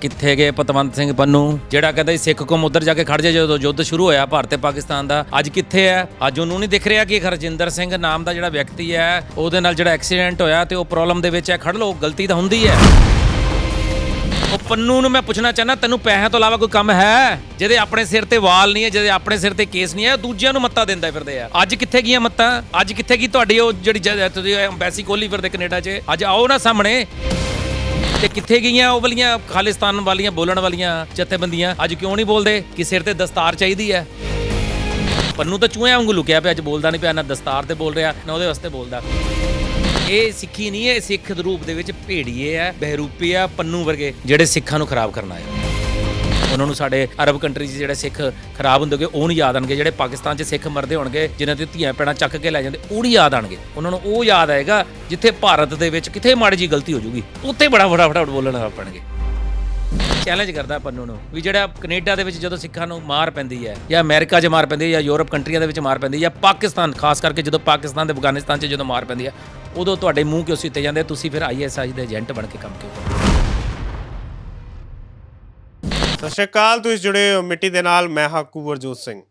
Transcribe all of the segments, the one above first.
ਕਿੱਥੇ ਗਏ ਪਤਵੰਤ ਸਿੰਘ ਪੰਨੂ? ਜਿਹੜਾ ਕਹਿੰਦਾ ਸੀ ਸਿੱਖ ਕੌਮ ਉੱਧਰ ਜਾ ਕੇ ਖੜ ਜਾ ਜਦੋਂ ਯੁੱਧ ਸ਼ੁਰੂ ਹੋਇਆ ਭਾਰਤ ਤੇ ਪਾਕਿਸਤਾਨ ਦਾ। ਅੱਜ ਕਿੱਥੇ ਹੈ? ਅੱਜ ਉਹਨੂੰ ਨਹੀਂ ਦਿਖ ਰਿਹਾ ਕਿ ਹਰਜਿੰਦਰ ਸਿੰਘ ਨਾਮ ਦਾ ਜਿਹੜਾ ਵਿਅਕਤੀ ਹੈ, ਉਹਦੇ ਨਾਲ ਜਿਹੜਾ ਐਕਸੀਡੈਂਟ ਹੋਇਆ ਤੇ ਉਹ ਪ੍ਰੋਬਲਮ ਦੇ ਵਿੱਚ ਹੈ। ਖੜ ਲਓ, ਗਲਤੀ ਤਾਂ ਹੁੰਦੀ ਹੈ। ਉਹ ਪੰਨੂ ਨੂੰ ਮੈਂ ਪੁੱਛਣਾ ਚਾਹਨਾ ਤੈਨੂੰ ਪੈਸਿਆਂ ਤੋਂ ਇਲਾਵਾ ਕੋਈ ਕੰਮ ਹੈ? ਜਿਹਦੇ ਆਪਣੇ ਸਿਰ ਤੇ ਵਾਲ ਨਹੀਂ ਹੈ, ਜਿਹਦੇ ਆਪਣੇ ਸਿਰ ਤੇ ਕੇਸ ਨਹੀਂ ਹੈ, ਉਹ ਦੂਜਿਆਂ ਨੂੰ ਮੱਤਾ ਦਿੰਦਾ ਫਿਰਦੇ ਆ। ਅੱਜ ਕਿੱਥੇ ਗਈਆਂ ਮੱਤਾਂ? ਅੱਜ ਕਿੱਥੇ ਗਈ ਤੁਹਾਡੀ ਉਹ ਜਿਹੜੀ ਜ- ਤੁਸੀਂ ਐਮਬੈਸੀ ਕੋਲੀ ਫਿਰਦੇ ਕੈਨੇਡਾ 'ਚ? ਅੱਜ ਆਓ ਨਾ ਸਾਹਮਣੇ। ਤੇ ਕਿੱਥੇ ਗਈਆਂ ਉਹ ਵਾਲੀਆਂ ਖਾਲਿਸਤਾਨ ਵਾਲੀਆਂ ਬੋਲਣ ਵਾਲੀਆਂ ਜਥੇਬੰਦੀਆਂ? ਅੱਜ ਕਿਉਂ ਨਹੀਂ ਬੋਲਦੇ? ਕਿ ਸਿਰ ਤੇ ਦਸਤਾਰ ਚਾਹੀਦੀ ਹੈ। ਪੰਨੂ ਤਾਂ ਚੂਹਿਆਂ ਵਾਂਗੂ ਲੁਕਿਆ ਪਿਆ, ਅੱਜ ਬੋਲਦਾ ਨਹੀਂ ਪਿਆ, ਨਾ ਦਸਤਾਰ ਤੇ ਬੋਲ ਰਿਹਾ, ਨਾ ਉਹਦੇ ਵਾਸਤੇ ਬੋਲਦਾ। ਇਹ ਸਿੱਖੀ ਨਹੀਂ ਹੈ ਸਿੱਖ ਰੂਪ ਦੇ ਵਿੱਚ ਭੇੜੀਏ ਆ ਬਹਿਰੂਪੀ ਆ ਪੰਨੂ ਵਰਗੇ, ਜਿਹੜੇ ਸਿੱਖਾਂ ਨੂੰ ਖਰਾਬ ਕਰਨਾ ਆਏ ਉਹਨਾਂ ਨੂੰ ਸਾਡੇ ਅਰਬ ਕੰਟਰੀ 'ਚ ਜਿਹੜੇ ਸਿੱਖ ਖਰਾਬ ਹੁੰਦੇ ਹੋਗੇ ਉਹ ਨਹੀਂ ਯਾਦ ਆਣਗੇ ਜਿਹੜੇ ਪਾਕਿਸਤਾਨ 'ਚ ਸਿੱਖ ਮਰਦੇ ਹੋਣਗੇ, ਜਿਨ੍ਹਾਂ ਤੇ ਧੀਆਂ ਪੈਣਾ ਚੱਕ ਕੇ ਲੈ ਜਾਂਦੇ, ਉਹ ਨਹੀਂ ਯਾਦ ਆਣਗੇ ਉਹਨਾਂ ਨੂੰ ਉਹ ਯਾਦ ਆਏਗਾ ਜਿੱਥੇ ਭਾਰਤ ਦੇ ਵਿੱਚ ਕਿਥੇ ਮਾੜੀ ਜੀ ਗਲਤੀ ਹੋ ਜੂਗੀ ਉੱਥੇ ਬੜਾ ਬੜਾ ਫਟਾਫਟ ਬੋਲਣ ਲੱਗ ਪੈਣਗੇ ਚੈਲੰਜ ਕਰਦਾ ਪੰਨੂ ਨੂੰ ਵੀ ਜਿਹੜਾ ਕੈਨੇਡਾ ਦੇ ਵਿੱਚ ਜਦੋਂ ਸਿੱਖਾਂ ਨੂੰ ਮਾਰ ਪੈਂਦੀ ਹੈ, ਜਾਂ ਅਮਰੀਕਾ 'ਚ ਮਾਰ ਪੈਂਦੀ ਹੈ, ਜਾਂ ਯੂਰਪ ਕੰਟਰੀਆਂ ਦੇ ਵਿੱਚ ਮਾਰ ਪੈਂਦੀ ਹੈ, ਜਾਂ ਪਾਕਿਸਤਾਨ, ਖਾਸ ਕਰਕੇ ਜਦੋਂ ਪਾਕਿਸਤਾਨ ਤੇ ਅਫਗਾਨਿਸਤਾਨ 'ਚ ਜਦੋਂ ਮਾਰ ਪੈਂਦੀ ਹੈ, ਉਦੋਂ ਤੁਹਾਡੇ ਮੂੰਹ ਕਿਉਂ ਸਿੱਤੇ ਜਾਂਦੇ? ਤੁਸੀਂ ਫਿਰ ਆਈਐਸਆਈ ਦੇ ਏਜੰਟ ਬਣ ਕੇ ਕੰਮ ਕਿਉਂ ਕਰਦੇ? ਸਤਿ ਸ਼੍ਰੀ ਅਕਾਲ, ਤੁਸੀਂ ਜੁੜੇ ਹੋ ਮਿੱਟੀ ਦੇ ਨਾਲ, ਮੈਂ ਹਾਂ ਕੁਵਰਜੋਤ ਸਿੰਘ।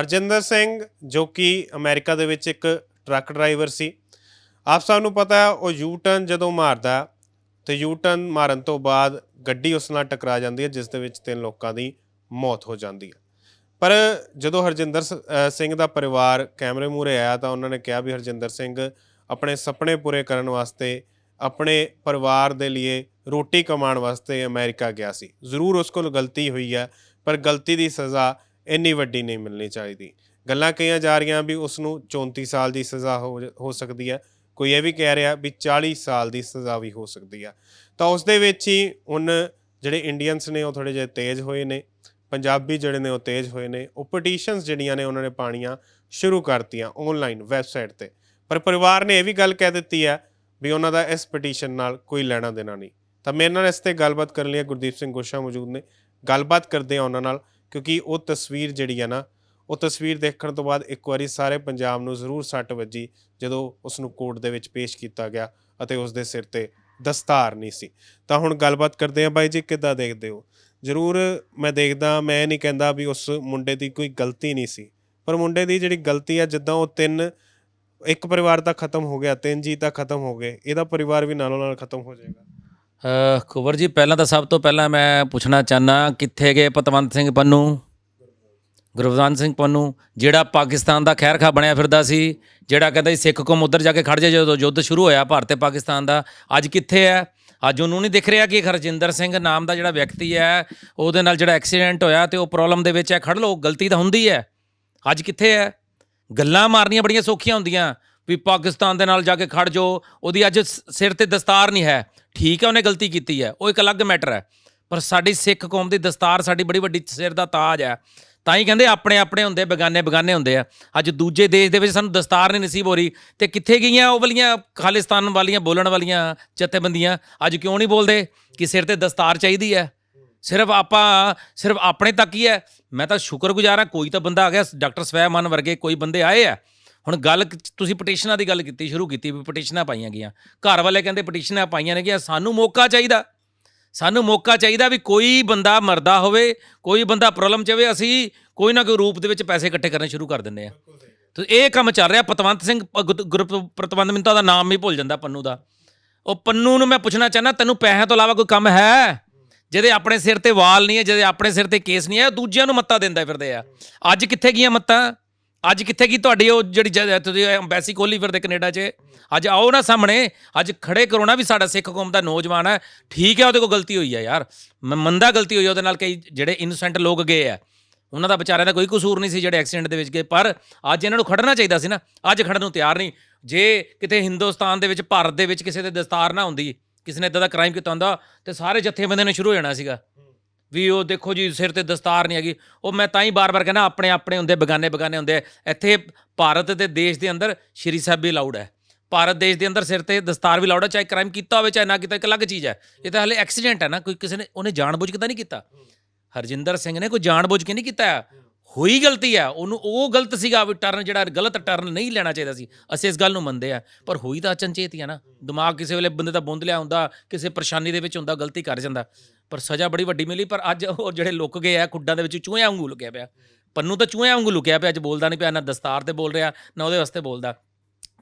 ਹਰਜਿੰਦਰ ਸਿੰਘ, ਜੋ ਕਿ ਅਮਰੀਕਾ ਦੇ ਵਿੱਚ ਇੱਕ ਟਰੱਕ ਡਰਾਈਵਰ ਸੀ। ਆਪ ਸਭ ਨੂੰ ਪਤਾ ਹੈ, ਉਹ ਯੂ ਟਰਨ ਜਦੋਂ ਮਾਰਦਾ ਤੇ ਯੂ ਟਰਨ ਮਾਰਨ ਤੋਂ ਬਾਅਦ ਗੱਡੀ ਉਸ ਨਾਲ ਟਕਰਾ ਜਾਂਦੀ ਹੈ, ਜਿਸ ਦੇ ਵਿੱਚ ਤਿੰਨ ਲੋਕਾਂ ਦੀ ਮੌਤ ਹੋ ਜਾਂਦੀ ਹੈ। ਪਰ ਜਦੋਂ ਹਰਜਿੰਦਰ ਸ- ਸਿੰਘ ਦਾ ਪਰਿਵਾਰ ਕੈਮਰੇ ਮੂਹਰੇ ਆਇਆ, ਤਾਂ ਉਹਨਾਂ ਨੇ ਕਿਹਾ ਵੀ ਹਰਜਿੰਦਰ ਸਿੰਘ ਆਪਣੇ ਸੁਪਨੇ ਪੂਰੇ ਕਰਨ ਵਾਸਤੇ ਆਪਣੇ ਪਰਿਵਾਰ ਦੇ ਲਈ ਰੋਟੀ ਕਮਾਉਣ ਵਾਸਤੇ ਅਮਰੀਕਾ ਗਿਆ ਸੀ। ਜ਼ਰੂਰ ਉਸ ਕੋਲ ਗਲਤੀ ਹੋਈ ਹੈ, ਪਰ ਗਲਤੀ ਦੀ ਸਜ਼ਾ ਇੰਨੀ ਵੱਡੀ ਨਹੀਂ ਮਿਲਣੀ ਚਾਹੀਦੀ। ਗੱਲਾਂ ਕਹੀਆਂ ਜਾ ਰਹੀਆਂ ਵੀ ਉਸ ਨੂੰ 34 ਸਾਲ ਦੀ ਸਜ਼ਾ ਹੋ ਹੋ ਸਕਦੀ ਹੈ। ਕੋਈ ਇਹ ਵੀ ਕਹਿ ਰਿਹਾ ਵੀ 40 ਸਾਲ ਦੀ ਸਜ਼ਾ ਵੀ ਹੋ ਸਕਦੀ ਆ ਤਾਂ ਉਸ ਦੇ ਵਿੱਚ ਹੀ ਹੁਣ ਜਿਹੜੇ ਇੰਡੀਅਨਸ ਨੇ ਉਹ ਥੋੜੇ ਜਿਹੇ ਤੇਜ਼ ਹੋਏ ਨੇ, ਪੰਜਾਬੀ ਜਿਹੜੇ ਨੇ ਉਹ ਤੇਜ਼ ਹੋਏ ਨੇ, ਉਹ ਪਟੀਸ਼ਨਸ ਜਿਹੜੀਆਂ ਨੇ ਉਹਨਾਂ ਨੇ ਪਾਣੀਆਂ ਸ਼ੁਰੂ ਕਰਤੀਆਂ ਆਨਲਾਈਨ ਵੈਬਸਾਈਟ ਤੇ। ਪਰ ਪਰਿਵਾਰ ਨੇ ਇਹ ਵੀ ਗੱਲ ਕਹਿ ਦਿੱਤੀ ਹੈ ਵੀ ਉਹਨਾਂ ਦਾ ਇਸ ਪਟੀਸ਼ਨ ਨਾਲ ਕੋਈ ਲੈਣਾ ਦੇਣਾ ਨਹੀਂ। ਤਾਂ ਮੇਰੇ ਨਾਲ ਇਸ ਤੇ ਗੱਲਬਾਤ ਕਰਨ ਲਈ ਗੁਰਦੀਪ ਸਿੰਘ ਗੋਸ਼ਾ ਮੌਜੂਦ ਨੇ। ਗੱਲਬਾਤ ਕਰਦੇ ਆ ਉਹਨਾਂ ਨਾਲ, ਕਿਉਂਕਿ ਉਹ ਤਸਵੀਰ ਜਿਹੜੀ ਆ ਨਾ, ਉਹ ਤਸਵੀਰ ਦੇਖਣ ਤੋਂ ਬਾਅਦ ਇੱਕ ਵਾਰੀ ਸਾਰੇ ਪੰਜਾਬ ਨੂੰ ਜ਼ਰੂਰ ਸੱਟ ਵੱਜੀ, ਜਦੋਂ ਉਸ ਨੂੰ ਕੋਰਟ ਦੇ ਵਿੱਚ ਪੇਸ਼ ਕੀਤਾ ਗਿਆ ਅਤੇ ਉਸ ਦੇ ਸਿਰ ਤੇ ਦਸਤਾਰ ਨਹੀਂ ਸੀ। ਤਾਂ ਹੁਣ ਗੱਲਬਾਤ ਕਰਦੇ ਆ ਬਾਈ ਜੀ, ਕਿੱਦਾਂ ਦੇਖਦੇ ਹੋ? ਜ਼ਰੂਰ ਮੈਂ ਦੇਖਦਾ, ਮੈਂ ਨਹੀਂ ਕਹਿੰਦਾ ਵੀ ਉਸ ਮੁੰਡੇ ਦੀ ਕੋਈ ਗਲਤੀ ਨਹੀਂ ਸੀ, ਪਰ ਮੁੰਡੇ ਦੀ ਜਿਹੜੀ ਗਲਤੀ ਆ, ਜਿੱਦਾਂ ਉਹ ਤਿੰਨ, ਇੱਕ ਪਰਿਵਾਰ ਤਾਂ ਖਤਮ ਹੋ ਗਿਆ, ਤਿੰਨ ਜੀ ਤਾਂ ਖਤਮ ਹੋ ਗਏ, ਇਹਦਾ ਪਰਿਵਾਰ ਵੀ ਨਾਲੋਂ ਨਾਲ ਖਤਮ ਹੋ ਜਾਏਗਾ। ਅ, ਜੀ ਪਹਿਲਾਂ ਤਾਂ ਸਭ ਤੋਂ ਪਹਿਲਾਂ ਮੈਂ ਪੁੱਛਣਾ ਚਾਹਨਾ ਕਿੱਥੇ ਗਏ ਪਤਵੰਤ ਸਿੰਘ ਪੰਨੂ? ਗੁਰਵੰਤ ਸਿੰਘ ਪੰਨੂ ਜਿਹੜਾ ਪਾਕਿਸਤਾਨ ਦਾ ਖੈਰਖਾ ਬਣਿਆ ਫਿਰਦਾ ਸੀ ਜਿਹੜਾ ਕਹਿੰਦਾ ਸੀ ਸਿੱਖ ਕੌਮ ਉੱਧਰ ਜਾ ਕੇ ਖੜ ਜਾ ਜਦੋਂ ਯੁੱਧ ਸ਼ੁਰੂ ਹੋਇਆ ਭਾਰਤ ਤੇ ਪਾਕਿਸਤਾਨ ਦਾ ਅੱਜ ਕਿੱਥੇ ਹੈ? ਅੱਜ ਉਹਨੂੰ ਨਹੀਂ ਦਿਖ ਰਿਹਾ ਕਿ ਹਰਜਿੰਦਰ ਸਿੰਘ ਨਾਮ ਦਾ ਜਿਹੜਾ ਵਿਅਕਤੀ ਹੈ ਉਹਦੇ ਨਾਲ ਜਿਹੜਾ ਐਕਸੀਡੈਂਟ ਹੋਇਆ ਤੇ ਉਹ ਪ੍ਰੋਬਲਮ ਦੇ ਵਿੱਚ ਹੈ ਖੜ ਲਓ ਗਲਤੀ ਤਾਂ ਹੁੰਦੀ ਹੈ। ਅੱਜ ਕਿੱਥੇ ਹੈ? ਗੱਲਾਂ ਮਾਰਨੀਆਂ ਬੜੀਆਂ ਸੌਖੀਆਂ ਹੁੰਦੀਆਂ। ਵੀ ਪਾਕਿਸਤਾਨ ਦੇ ਨਾਲ ਜਾ ਕੇ ਖੜ ਜੋ ਉਹਦੀ ਅੱਜ ਸ- ਸਿਰ ਤੇ ਦਸਤਾਰ ਨਹੀਂ ਹੈ। ਠੀਕ ਹੈ, ਉਹਨੇ ਗਲਤੀ ਕੀਤੀ ਹੈ, ਉਹ ਇੱਕ ਅਲੱਗ ਮੈਟਰ ਹੈ। ਪਰ ਸਾਡੀ ਸਿੱਖ ਕੌਮ ਦੀ ਦਸਤਾਰ ਸਾਡੀ ਬੜੀ ਵੱਡੀ ਸਿਰ ਦਾ ਤਾਜ ਹੈ। ਤਾਂ ਹੀ ਕਹਿੰਦੇ ਆਪਣੇ ਆਪਣੇ ਹੁੰਦੇ, ਬੇਗਾਨੇ ਬਗਾਨੇ ਹੁੰਦੇ ਆ। ਅੱਜ ਦੂਜੇ ਦੇਸ਼ ਦੇ ਵਿੱਚ ਸਾਨੂੰ ਦਸਤਾਰ ਨਹੀਂ ਨਸੀਬ ਹੋ ਰਹੀ ਤੇ ਕਿੱਥੇ ਗਈਆਂ ਉਹ ਵਾਲੀਆਂ ਖਾਲਿਸਤਾਨ ਵਾਲੀਆਂ, ਬੋਲਣ ਵਾਲੀਆਂ ਜਥੇਬੰਦੀਆਂ? ਅੱਜ ਕਿਉਂ ਨਹੀਂ ਬੋਲਦੇ ਕਿ ਸਿਰ ਤੇ ਦਸਤਾਰ ਚਾਹੀਦੀ ਹੈ? ਸਿਰਫ ਆਪਾਂ, ਸਿਰਫ ਆਪਣੇ ਤੱਕ ਹੀ ਹੈ। ਮੈਂ ਤਾਂ ਸ਼ੁਕਰਗੁਜ਼ਾਰ ਹਾਂ, ਕੋਈ ਤਾਂ ਬੰਦਾ ਆ ਗਿਆ, ਡਾਕਟਰ ਸਵੈਮਨ ਵਰਗੇ ਕੋਈ ਬੰਦੇ ਆਏ ਆ। ਹੁਣ ਗੱਲ ਕ- ਤੁਸੀਂ ਪਟੀਸ਼ਨਾਂ ਦੀ ਗੱਲ ਕੀਤੀ, ਸ਼ੁਰੂ ਕੀਤੀ ਵੀ ਪਟੀਸ਼ਨਾਂ ਪਾਈਆਂ ਗਈਆਂ। ਘਰ ਵਾਲੇ ਕਹਿੰਦੇ ਪਟੀਸ਼ਨਾਂ ਪਾਈਆਂ ਨੇ ਕਿ ਸਾਨੂੰ ਮੌਕਾ ਚਾਹੀਦਾ। ਸਾਨੂੰ ਮੌਕਾ ਚਾਹੀਦਾ ਵੀ ਕੋਈ ਬੰਦਾ ਮਰਦਾ ਹੋਵੇ, ਕੋਈ ਬੰਦਾ ਪ੍ਰੋਬਲਮ ਚ ਹੋਵੇ, ਅਸੀਂ ਕੋਈ ਨਾ ਕੋਈ ਰੂਪ ਦੇ ਵਿੱਚ ਪੈਸੇ ਇਕੱਠੇ ਕਰਨੇ ਸ਼ੁਰੂ ਕਰ ਦਿੰਦੇ ਆ। ਤੇ ਇਹ ਕੰਮ ਚੱਲ ਰਿਹਾ, ਪਤਵੰਤ ਸਿੰਘ ਪ- ਗੁ- ਗਰੁੱਪ, ਪ੍ਰਤਵੰਤ ਮੈਨੂੰ ਤਾਂ ਉਹਦਾ ਨਾਮ ਵੀ ਭੁੱਲ ਜਾਂਦਾ ਪੰਨੂ ਦਾ। ਉਹ ਪੰਨੂ ਨੂੰ ਮੈਂ ਪੁੱਛਣਾ ਚਾਹਨਾ ਤੈਨੂੰ ਪੈਸਿਆਂ ਤੋਂ ਇਲਾਵਾ ਕੋਈ ਕੰਮ ਹੈ? ਜਿਹਦੇ ਆਪਣੇ ਸਿਰ ਤੇ ਵਾਲ ਨਹੀਂ ਹੈ, ਜਿਹਦੇ ਆਪਣੇ ਸਿਰ ਤੇ ਕੇਸ ਨਹੀਂ ਹੈ, ਉਹ ਦੂਜਿਆਂ ਨੂੰ ਮੱਤਾ ਦਿੰਦਾ ਫਿਰਦੇ ਆ। ਅੱਜ ਕਿੱਥੇ ਗਈਆਂ ਮੱਤਾਂ? ਅੱਜ ਕਿੱਥੇ ਗਈ ਤੁਹਾਡੀ ਉਹ ਜਿਹੜੀ ਜ- ਤੁਸੀਂ ਐਮਬੈਸੀ ਖੋਲੀ ਫਿਰਦੇ ਕੈਨੇਡਾ 'ਚ? ਅੱਜ ਆਓ ਨਾ ਸਾਹਮਣੇ। ਅੱਜ ਖੜੇ ਕਰੋ ਨਾ ਵੀ ਸਾਡਾ ਸਿੱਖ ਕੌਮ ਦਾ ਨੌਜਵਾਨ ਹੈ। ਠੀਕ ਹੈ, ਉਹਦੇ ਕੋਲ ਗਲਤੀ ਹੋਈ ਹੈ ਯਾਰ। ਮੈਂ ਮੰਨਦਾ ਗਲਤੀ ਹੋਈ ਹੈ ਉਹਦੇ ਨਾਲ ਕਈ ਜਿਹੜੇ ਇਨੋਸੈਂਟ ਲੋਕ ਗਏ ਆ। ਉਹਨਾਂ ਦਾ ਵਿਚਾਰਿਆਂ ਦਾ ਕੋਈ ਕਸੂਰ ਨਹੀਂ ਸੀ ਜਿਹੜੇ ਐਕਸੀਡੈਂਟ ਦੇ ਵਿੱਚ ਗਏ। ਪਰ ਅੱਜ ਇਹਨਾਂ ਨੂੰ ਖੜਨਾ ਚਾਹੀਦਾ ਸੀ ਨਾ। ਅੱਜ ਖੜਨ ਨੂੰ ਤਿਆਰ ਨਹੀਂ। ਜੇ ਕਿਤੇ ਹਿੰਦੁਸਤਾਨ ਦੇ ਵਿੱਚ, ਭਾਰਤ ਦੇ ਵਿੱਚ ਕਿਸੇ ਦੇ ਦਸਤਾਰ ਨਾ ਹੁੰਦੀ, ਕਿਸੇ ਨੇ ਇਦਾਂ ਦਾ ਕ੍ਰਾਈਮ ਕੀਤਾ ਹੁੰਦਾ, ਤੇ ਸਾਰੇ ਜੱਥੇਬੰਦੀਆਂ ਨੇ ਸ਼ੁਰੂ ਹੋ ਜਾਣਾ ਸੀਗਾ। ਵੀ ਉਹ ਦੇਖੋ ਜੀ, ਸਿਰ ਤੇ ਦਸਤਾਰ ਨਹੀਂ ਹੈਗੀ। ਉਹ ਮੈਂ ਤਾਂ ਹੀ ਬਾਰ-ਬਾਰ ਕਹਿੰਦਾ, ਆਪਣੇ ਆਪਣੇ ਹੁੰਦੇ, ਬਗਾਨੇ ਬਗਾਨੇ ਹੁੰਦੇ। ਇੱਥੇ ਭਾਰਤ ਦੇ ਦੇਸ਼ ਦੇ ਅੰਦਰ ਸ਼੍ਰੀ ਸਾਹਿਬ ਵੀ ਲਾਊਡ ਹੈ। ਭਾਰਤ ਦੇਸ਼ ਦੇ ਅੰਦਰ ਸਿਰ ਤੇ ਦਸਤਾਰ ਵੀ ਲਾਊਡ ਹੈ, ਚਾਹੇ ਕ੍ਰਾਈਮ ਕੀਤਾ ਹੋਵੇ, ਚਾਹੇ ਨਾ ਕੀਤਾ ਇੱਕ ਅਲੱਗ ਚੀਜ਼ ਹੈ। ਇਹ ਤਾਂ ਹਲੇ ਐਕਸੀਡੈਂਟ ਹੈ ਨਾ, ਕੋਈ ਕਿਸੇ ਨੇ, ਉਹਨੇ ਜਾਣਬੁੱਝ ਕੇ ਤਾਂ ਨਹੀਂ ਕੀਤਾ। ਹਰਜਿੰਦਰ ਸਿੰਘ ਨੇ ਕੋਈ ਜਾਣਬੁੱਝ ਕੇ ਨਹੀਂ ਕੀਤਾ। ਹੋਈ ਗਲਤੀ ਆ, ਉਹਨੂੰ ਉਹ ਗਲਤ ਸੀਗਾ, ਵੀ ਟਰਨ ਜਿਹੜਾ ਗਲਤ ਟਰਨ ਨਹੀਂ ਲੈਣਾ ਚਾਹੀਦਾ ਸੀ, ਅਸੀਂ ਇਸ ਗੱਲ ਨੂੰ ਮੰਨਦੇ ਆ, ਪਰ ਹੋਈ ਤਾਂ ਅਚਨਚੇਤ ਹੀ ਆ ਨਾ, ਦਿਮਾਗ ਕਿਸੇ ਵੇਲੇ ਬੰਦੇ ਦਾ ਬੁੰਦ ਲਿਆ ਹੁੰਦਾ, ਕਿਸੇ ਪਰੇਸ਼ਾਨੀ ਦੇ ਵਿੱਚ ਹੁੰਦਾ, ਗਲਤੀ ਕਰ ਜਾਂਦਾ, ਪਰ ਸਜ਼ਾ ਬੜੀ ਵੱਡੀ ਮਿਲੀ, ਪਰ ਅੱਜ ਉਹ ਜਿਹੜੇ ਲੁੱਕ ਗਏ ਆ, ਖੁੱਡਾਂ ਦੇ ਵਿੱਚ ਚੂਹਿਆਂ ਵਾਂਗੂ ਲੁਕਿਆ ਪਿਆ, ਪੰਨੂ ਤਾਂ ਚੂਹਿਆਂ ਵਾਂਗੂ ਲੁਕਿਆ ਪਿਆ, ਅੱਜ ਬੋਲਦਾ ਨਹੀਂ ਪਿਆ, ਨਾ ਦਸਤਾਰ ਤੇ ਬੋਲ ਰਿਹਾ, ਨਾ ਉਹਦੇ ਵਾਸਤੇ ਬੋਲਦਾ,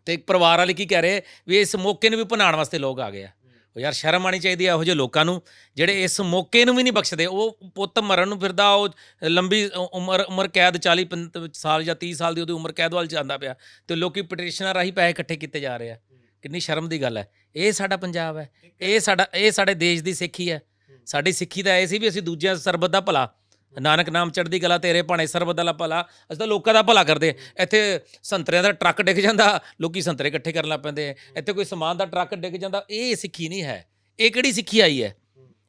ਤੇ ਪਰਿਵਾਰ ਵਾਲੇ ਕੀ ਕਹਿ ਰਹੇ, ਵੀ ਇਸ ਮੌਕੇ ਨੂੰ ਵੀ ਭਨਾਉਣ ਵਾਸਤੇ ਲੋਕ ਆ ਗਏ ਆ। ਉਹ ਯਾਰ ਸ਼ਰਮ ਆਣੀ ਚਾਹੀਦੀ ਆ ਇਹੋ ਜਿਹੇ ਲੋਕਾਂ ਨੂੰ, ਜਿਹੜੇ ਇਸ ਮੌਕੇ ਨੂੰ ਵੀ ਨਹੀਂ ਬਖਸ਼ਦੇ। ਉਹ ਪੁੱਤ ਮਰਨ ਨੂੰ ਫਿਰਦਾ, ਉਹ ਲੰਬੀ ਉਮਰ ਉਮਰ ਕੈਦ 40 ਪੰਤ- ਸਾਲ ਜਾਂ 30 ਸਾਲ ਦੀ ਉਹਦੀ ਉਮਰ ਕੈਦ ਵੱਲ ਜਾਂਦਾ ਪਿਆ ਤੇ ਲੋਕੀ ਪਟੀਸ਼ਨਾਂ ਰਾਹੀਂ ਪੈਸੇ ਇਕੱਠੇ ਕੀਤੇ ਜਾ ਰਹੇ ਆ। ਕਿੰਨੀ ਸ਼ਰਮ ਦੀ ਗੱਲ ਹੈ। ਇਹ ਸਾਡਾ ਪੰਜਾਬ ਹੈ। ਇਹ ਸਾਡਾ, ਇਹ ਸਾਡੇ ਦੇਸ਼ ਦੀ ਸਿੱਖੀ ਹੈ। ਸਾਡੀ ਸਿੱਖੀ ਤਾਂ ਇਹ ਸੀ ਵੀ ਅਸੀਂ ਦੂਜਿਆਂ ਸਰਬਤ ਦਾ ਭਲਾ ਨਾਨਕ ਨਾਮ ਚੜ੍ਹਦੀ ਕਲਾ, ਤੇਰੇ ਭਾਣੇ ਸਰਬਤ ਦਾ ਭਲਾ। ਅਸੀਂ ਤਾਂ ਲੋਕਾਂ ਦਾ ਭਲਾ ਕਰਦੇ ਹਾਂ। ਇੱਥੇ ਸੰਤਰਿਆਂ ਦਾ ਟਰੱਕ ਡਿੱਗ ਜਾਂਦਾ, ਲੋਕੀ ਸੰਤਰੇ ਇਕੱਠੇ ਕਰਨ ਲੱਗ ਪੈਂਦੇ ਆ। ਇੱਥੇ ਕੋਈ ਸਮਾਨ ਦਾ ਟਰੱਕ ਡਿੱਗ ਜਾਂਦਾ, ਇਹ ਸਿੱਖੀ ਨਹੀਂ ਹੈ। ਇਹ ਕਿਹੜੀ ਸਿੱਖੀ ਆਈ ਹੈ?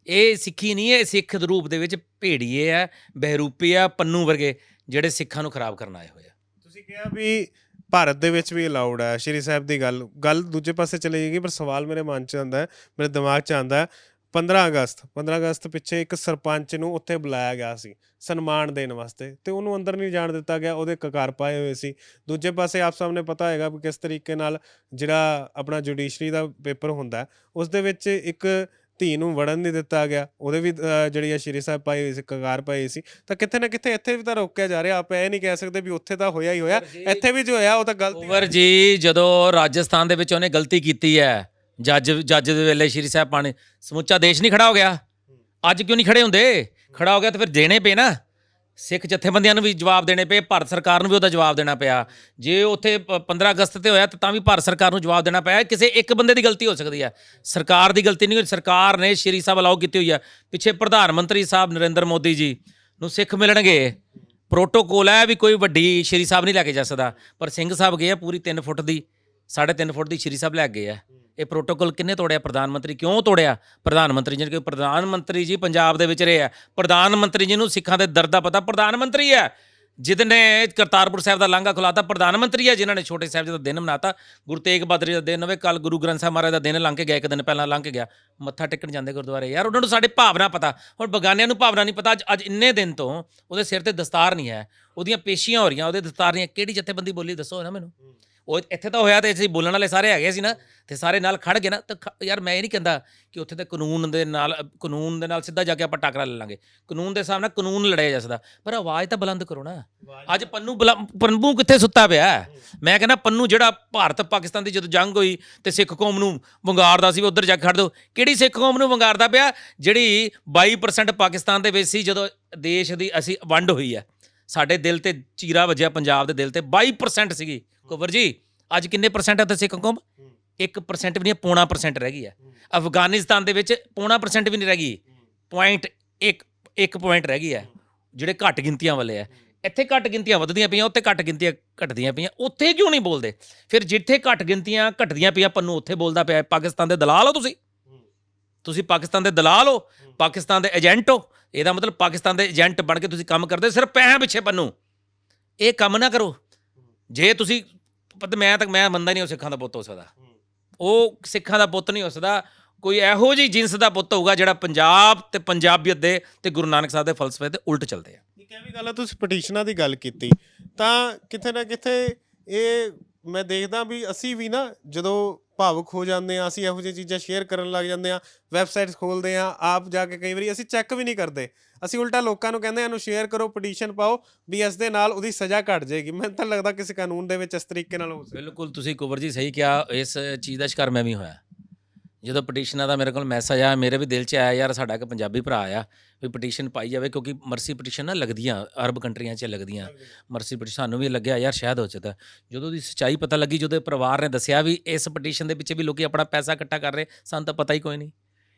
ਇਹ ਸਿੱਖੀ ਨਹੀਂ ਹੈ, ਇਹ ਸਿੱਖ ਦੇ ਰੂਪ ਦੇ ਵਿੱਚ ਭੇੜੀਏ ਆ, ਬਹਿਰੂਪੀ ਆ, ਪੰਨੂ ਵਰਗੇ, ਜਿਹੜੇ ਸਿੱਖਾਂ ਨੂੰ ਖਰਾਬ ਕਰਨ ਆਏ ਹੋਏ ਆ। ਤੁਸੀਂ ਕਿਹਾ ਵੀ ਭਾਰਤ ਦੇ ਵਿੱਚ ਵੀ ਅਲਾਉਡ ਹੈ ਸ਼੍ਰੀ ਸਾਹਿਬ ਦੀ ਗੱਲ ਗੱਲ ਦੂਜੇ ਪਾਸੇ ਚਲੇ ਜਾਏਗੀ ਪਰ ਸਵਾਲ ਮੇਰੇ ਮਨ 'ਚ ਆਉਂਦਾ ਹੈ, ਮੇਰੇ ਦਿਮਾਗ 'ਚ ਆਉਂਦਾ ਹੈ 15 ਅਗਸਤ 15 ਅਗਸਤ ਪਿੱਛੇ ਇੱਕ ਸਰਪੰਚ ਨੂੰ ਉੱਥੇ ਬੁਲਾਇਆ ਗਿਆ ਸੀ ਸਨਮਾਨ ਦੇਣ ਵਾਸਤੇ ਤੇ ਉਹਨੂੰ ਅੰਦਰ ਨਹੀਂ ਜਾਣ ਦਿੱਤਾ ਗਿਆ ਉਹਦੇ ਕਕਾਰ ਪਾਏ ਹੋਏ ਸੀ। ਦੂਜੇ ਪਾਸੇ ਆਪ ਸਭ ਨੇ ਪਤਾ ਹੈਗਾ ਵੀ ਕਿਸ ਤਰੀਕੇ ਨਾਲ ਜਿਹੜਾ ਆਪਣਾ ਜੁਡੀਸ਼ਰੀ ਦਾ ਪੇਪਰ ਹੁੰਦਾ ਉਸ ਦੇ ਵਿੱਚ ਇੱਕ ਧੀ ਨੂੰ ਵੜਨ ਨਹੀਂ ਦਿੱਤਾ ਗਿਆ ਉਹਦੇ ਵੀ ਜਿਹੜੀ ਆ ਸ਼੍ਰੀ ਸਾਹਿਬ ਪਾਈ ਹੋਈ ਸੀ ਕਕਾਰ ਪਾਈ ਸੀ ਤਾਂ ਕਿਤੇ ਨਾ ਕਿਤੇ ਇੱਥੇ ਵੀ ਤਾਂ ਰੋਕਿਆ ਜਾ ਰਿਹਾ ਆਪਾਂ ਇਹ ਨਹੀਂ ਕਹਿ ਸਕਦੇ ਵੀ ਉੱਥੇ ਤਾਂ ਹੋਇਆ ਹੀ ਹੋਇਆ ਇੱਥੇ ਵੀ ਜੋ ਹੋਇਆ ਉਹ ਤਾਂ ਗਲਤੀ ਕੁੰਵਰ ਜੀ ਜਦੋਂ ਰਾਜਸਥਾਨ ਦੇ ਵਿੱਚ ਉਹਨੇ ਗਲਤੀ ਕੀਤੀ ਹੈ ਜੱਜ ਜੱਜ ਦੇ ਵੇਲੇ ਸ਼੍ਰੀ ਸਾਹਿਬ ਪਾਣੇ ਸਮੁੱਚਾ ਦੇਸ਼ ਨਹੀਂ ਖੜਾ ਹੋ ਗਿਆ। ਅੱਜ ਕਿਉਂ ਨਹੀਂ ਖੜੇ ਹੁੰਦੇ? ਖੜਾ ਹੋ ਗਿਆ ਤਾਂ ਫਿਰ ਦੇਣੇ ਪਏ ਨਾ। ਸਿੱਖ ਜਥੇਬੰਦੀਆਂ ਨੂੰ ਵੀ ਜਵਾਬ ਦੇਣੇ ਪਏ, ਭਾਰਤ ਸਰਕਾਰ ਨੂੰ ਵੀ ਉਹਦਾ ਜਵਾਬ ਦੇਣਾ ਪਿਆ। ਜੇ ਉੱਥੇ ਪ- 15 ਅਗਸਤ ਤੇ ਹੋਇਆ ਤਾਂ ਤਾਂ ਵੀ ਭਾਰਤ ਸਰਕਾਰ ਨੂੰ ਜਵਾਬ ਦੇਣਾ ਪਿਆ। ਕਿਸੇ ਇੱਕ ਬੰਦੇ ਦੀ ਗਲਤੀ ਹੋ ਸਕਦੀ ਹੈ। ਸਰਕਾਰ ਦੀ ਗਲਤੀ ਨਹੀਂ ਹੋਈ, ਸਰਕਾਰ ਨੇ ਸ਼੍ਰੀ ਸਾਹਿਬ ਅਲਾਉ ਕੀਤੀ ਹੋਈ ਹੈ। ਪਿੱਛੇ ਪ੍ਰਧਾਨ ਮੰਤਰੀ ਸਾਹਿਬ ਨਰਿੰਦਰ ਮੋਦੀ ਜੀ ਨੂੰ ਸਿੱਖ ਮਿਲਣਗੇ। ਪ੍ਰੋਟੋਕੋਲ ਹੈ ਵੀ ਕੋਈ ਵੱਡੀ ਸ਼੍ਰੀ ਸਾਹਿਬ ਨਹੀਂ ਲੈ ਕੇ ਜਾ ਸਕਦਾ। ਪਰ ਸਿੰਘ ਸਾਹਿਬ ਗਏ ਆ ਪੂਰੀ 3 ਫੁੱਟ ਦੀ। 3.5 ਫੁੱਟ ਦੀ ਸ਼੍ਰੀ ਸਾਹਿਬ ਲੈ ਕੇ ਗਏ ਆ। ਇਹ ਪ੍ਰੋਟੋਕੋਲ ਕਿੰਨੇ ਤੋੜਿਆ? ਪ੍ਰਧਾਨ ਮੰਤਰੀ ਕਿਉਂ ਤੋੜਿਆ? ਪ੍ਰਧਾਨ ਮੰਤਰੀ ਜੀ ਕਿ ਪ੍ਰਧਾਨ ਮੰਤਰੀ ਜੀ ਪੰਜਾਬ ਦੇ ਵਿੱਚ ਰਹੇ ਆ। ਪ੍ਰਧਾਨ ਮੰਤਰੀ ਜੀ ਨੂੰ ਸਿੱਖਾਂ ਦੇ ਦਰਦ ਦਾ ਪਤਾ ਪ੍ਰਧਾਨ ਮੰਤਰੀ ਹੈ ਜਿਹਨੇ ਕਰਤਾਰਪੁਰ ਸਾਹਿਬ ਦਾ ਲਾਂਘਾ ਖੁਲਾਤਾ, ਪ੍ਰਧਾਨ ਮੰਤਰੀ ਹੈ ਜਿਨ੍ਹਾਂ ਨੇ ਛੋਟੇ ਸਾਹਿਬ ਜੀ ਦਾ ਦਿਨ ਮਨਾਤਾ। ਗੁਰੂ ਤੇਗ ਬਹਾਦਰ ਜੀ ਦਾ ਦਿਨ ਹੋਵੇ ਕੱਲ ਗੁਰੂ ਗ੍ਰੰਥ ਸਾਹਿਬ ਮਹਾਰਾਜ ਦਾ ਦਿਨ ਲੰਘ ਕੇ ਗਿਆ, ਇੱਕ ਦਿਨ ਪਹਿਲਾਂ ਲੰਘ ਕੇ ਗਿਆ। ਮੱਥਾ ਟੇਕਣ ਜਾਂਦੇ ਗੁਰਦੁਆਰੇ। ਯਾਰ, ਉਹਨਾਂ ਨੂੰ ਸਾਡੇ ਭਾਵਨਾ ਪਤਾ। ਹੁਣ ਬਗਾਨਿਆਂ ਨੂੰ ਭਾਵਨਾ ਨਹੀਂ ਪਤਾ। ਅੱਜ ਅੱਜ ਇੰਨੇ ਦਿਨ ਤੋਂ ਉਹਦੇ ਸਿਰ ਤੇ ਦਸਤਾਰ ਨਹੀਂ ਹੈ। ਉਹਦੀਆਂ ਪੇਸ਼ੀਆਂ ਹੋ ਰਹੀਆਂ, ਉਹਦੇ ਦਸਤਾਰ ਨਹੀਂ ਹੈ। ਕਿਹੜੀ ਜਥੇਬੰਦੀ ਬੋਲੀ ਦੱਸੋ ਨਾ ਮੈਨੂੰ। ਉਹ ਇੱਥੇ ਤਾਂ ਹੋਇਆ ਤੇ ਅਸੀਂ ਬੋਲਣ ਵਾਲੇ ਸਾਰੇ ਹੈਗੇ ਸੀ ਨਾ ਤੇ ਸਾਰੇ ਨਾਲ ਖੜ ਗਏ ਨਾ ਤਾਂ ਖ- ਯਾਰ ਮੈਂ ਇਹ ਨਹੀਂ ਕਹਿੰਦਾ ਕਿ ਉੱਥੇ ਤੇ ਕਾਨੂੰਨ ਦੇ ਨਾਲ ਕਾਨੂੰਨ ਦੇ ਨਾਲ ਸਿੱਧਾ ਜਾ ਕੇ ਆਪਾਂ ਟਾਕਰਾ ਲੈ ਲਾਂਗੇ। ਕਾਨੂੰਨ ਦੇ ਸਾਹਮਣੇ ਕਾਨੂੰਨ ਲੜਿਆ ਜਾ ਸਕਦਾ। ਪਰ ਆਵਾਜ਼ ਤਾਂ ਬੁਲੰਦ ਕਰੋ ਨਾ। ਅੱਜ ਪੰਨੂ ਬੁਲਾ- ਪੰਨੂ ਕਿੱਥੇ ਸੁੱਤਾ ਪਿਆ? ਹੈ? ਮੈਂ ਕਹਿੰਦਾ ਪੰਨੂ ਜਿਹੜਾ ਭਾਰਤ ਪਾਕਿਸਤਾਨ ਦੀ ਜਦੋਂ ਜੰਗ ਹੋਈ ਤੇ ਸਿੱਖ ਕੌਮ ਨੂੰ ਵੰਗਾਰਦਾ ਸੀ ਵੀ ਉੱਧਰ ਜਾ ਕੇ ਖੜ ਦੋ। ਕਿਹੜੀ ਸਿੱਖ ਕੌਮ ਨੂੰ ਵੰਗਾਰਦਾ ਪਿਆ? ਜਿਹੜੀ 22% ਪਾਕਿਸਤਾਨ ਦੇ ਵਿੱਚ ਸੀ ਜਦੋਂ ਦੇਸ਼ ਦੀ ਅਸੀਂ ਵੰਡ ਹੋਈ ਹੈ। ਸਾਡੇ ਦਿਲ ਤੇ ਚੀਰਾ ਵੱਜਿਆ ਪੰਜਾਬ ਦੇ ਦਿਲ ਤੇ 22% ਸੀਗੀ। ਕੁਵਰ ਜੀ ਅੱਜ ਕਿੰਨੇ ਪਰਸੈਂਟ ਹੈ ਤੇ ਸਿੱਖ ਕੌਮ 1% ਵੀ ਨਹੀਂ ਹੈ, ਪੌਣਾ ਪਰਸੈਂਟ ਰਹਿ ਗਈ ਹੈ। ਅਫਗਾਨਿਸਤਾਨ ਦੇ ਵਿੱਚ ਪੌਣਾ ਪਰਸੈਂਟ ਵੀ ਨਹੀਂ ਰਹਿ ਗਈ। ਪੁਆਇੰਟ 1 1 ਪੁਆਇੰਟ ਰਹਿ ਗਈ ਹੈ। ਜਿਹੜੇ ਘੱਟ ਗਿਣਤੀਆਂ ਵਾਲੇ ਆ ਇੱਥੇ ਘੱਟ ਗਿਣਤੀਆਂ ਵੱਧਦੀਆਂ ਪਈਆਂ ਉੱਥੇ ਘੱਟ ਗਿਣਤੀਆਂ ਘਟਦੀਆਂ ਪਈਆਂ। ਉੱਥੇ ਕਿਉਂ ਨਹੀਂ ਬੋਲਦੇ? ਫਿਰ ਜਿੱਥੇ ਘੱਟ ਗਿਣਤੀਆਂ ਘਟਦੀਆਂ ਪਈਆਂ ਪੰਨੂ ਉੱਥੇ ਬੋਲਦਾ ਪਿਆ ਹੈ। ਪਾਕਿਸਤਾਨ ਦੇ ਦਲਾਲ ਹੋ ਤੁਸੀਂ। ਤੁਸੀਂ ਪਾਕਿਸਤਾਨ ਦੇ ਦਲਾਲ ਹੋ, ਪਾਕਿਸਤਾਨ ਦੇ ਏਜੰਟ ਹੋ, ਇਹਦਾ ਮਤਲਬ ਪਾਕਿਸਤਾਨ ਦੇ ਏਜੰਟ ਬਣ ਕੇ ਤੁਸੀਂ ਕੰਮ ਕਰਦੇ ਸਿਰਫ ਪੈਸਿਆਂ ਪਿੱਛੇ ਪੰਨੂ। ਇਹ ਕੰਮ ਨਾ ਕਰੋ। ਜੇ ਤੁਸੀਂ, ਪਤਾ ਮੈਂ ਤਾਂ, ਮੈਂ ਮੰਨਦਾ ਨਹੀਂ ਉਹ ਸਿੱਖਾਂ ਦਾ ਪੁੱਤ ਹੋ ਸਕਦਾ। ਉਹ ਸਿੱਖਾਂ ਦਾ ਪੁੱਤ ਨਹੀਂ ਹੋ ਸਕਦਾ। ਕੋਈ ਇਹੋ ਜਿਹੀ ਜਿਨਸ ਦਾ ਪੁੱਤ ਹੋਊਗਾ ਜਿਹੜਾ ਪੰਜਾਬ ਤੇ ਪੰਜਾਬੀਅਤ ਦੇ ਤੇ ਗੁਰੂ ਨਾਨਕ ਸਾਹਿਬ ਦੇ ਫਲਸਫੇ ਦੇ ਉਲਟ ਚੱਲਦੇ ਆ। ਇੱਕ ਇਹ ਵੀ ਗੱਲ ਆ, ਤੁਸੀਂ ਪਟੀਸ਼ਨਾਂ ਦੀ ਗੱਲ ਕੀਤੀ। ਤਾਂ ਕਿਤੇ ਨਾ ਕਿਤੇ ਇਹ ਮੈਂ ਦੇਖਦਾ ਵੀ ਅਸੀਂ ਵੀ ਨਾ ਜਦੋਂ ਭਾਵੁਕ ਹੋ ਜਾਂਦੇ ਆ ਅਸੀਂ ਇਹੋ ਜਿਹੀ ਚੀਜ਼ਾਂ ਸ਼ੇਅਰ ਕਰਨ ਲੱਗ ਜਾਂਦੇ ਆ ਵੈਬਸਾਈਟਸ ਖੋਲਦੇ ਆ ਆਪ ਜਾ ਕੇ ਕਈ ਵਾਰੀ ਅਸੀਂ ਚੈੱਕ ਵੀ ਨਹੀਂ ਕਰਦੇ। ਅਸੀਂ ਉਲਟਾ ਲੋਕਾਂ ਨੂੰ ਕਹਿੰਦੇ ਆ ਇਹਨੂੰ ਸ਼ੇਅਰ ਕਰੋ ਪਟੀਸ਼ਨ ਪਾਓ ਵੀ ਇਸ ਦੇ ਨਾਲ ਉਹਦੀ ਸਜ਼ਾ ਘਟ ਜਾਏਗੀ। ਮੈਨੂੰ ਤਾਂ ਲੱਗਦਾ ਕਿਸੇ ਕਾਨੂੰਨ ਦੇ ਵਿੱਚ ਇਸ ਤਰੀਕੇ ਨਾਲ ਹੋ ਸਕਦਾ ਬਿਲਕੁਲ, ਤੁਸੀਂ ਕੁਵਰ ਜੀ ਸਹੀ ਕਿਹਾ, ਇਸ ਚੀਜ਼ ਦਾ ਸ਼ਿਕਾਰ ਮੈਂ ਵੀ ਹੋਇਆ। ਜਦੋਂ ਪਟੀਸ਼ਨਾਂ ਦਾ ਮੇਰੇ ਕੋਲ ਮੈਸੇਜ ਆਇਆ ਮੇਰੇ ਵੀ ਦਿਲ 'ਚ ਆਇਆ ਯਾਰ ਸਾਡਾ ਇੱਕ ਪੰਜਾਬੀ ਭਰਾ ਆ ਵੀ ਪਟੀਸ਼ਨ ਪਾਈ ਜਾਵੇ ਕਿਉਂਕਿ ਮਰਸੀ ਪਟੀਸ਼ਨ ਨਾ ਲੱਗਦੀਆਂ ਅਰਬ ਕੰਟਰੀਆਂ 'ਚ ਲੱਗਦੀਆਂ। ਮਰਸੀ ਪਟੀਸ਼ਨ ਸਾਨੂੰ ਵੀ ਲੱਗਿਆ ਯਾਰ ਸ਼ਾਇਦ ਹੋ ਸਕਦਾ। ਜਦੋਂ ਦੀ ਸੱਚਾਈ ਪਤਾ ਲੱਗੀ ਜਦੋਂ ਇਹ ਪਰਿਵਾਰ ਨੇ ਦੱਸਿਆ ਵੀ ਇਸ ਪਟੀਸ਼ਨ ਦੇ ਪਿੱਛੇ ਵੀ ਲੋਕੀ ਆਪਣਾ ਪੈਸਾ ਇਕੱਠਾ ਕਰ ਰਹੇ ਸਾਨੂੰ ਤਾਂ ਪਤਾ ਹੀ ਕੋਈ ਨਹੀਂ।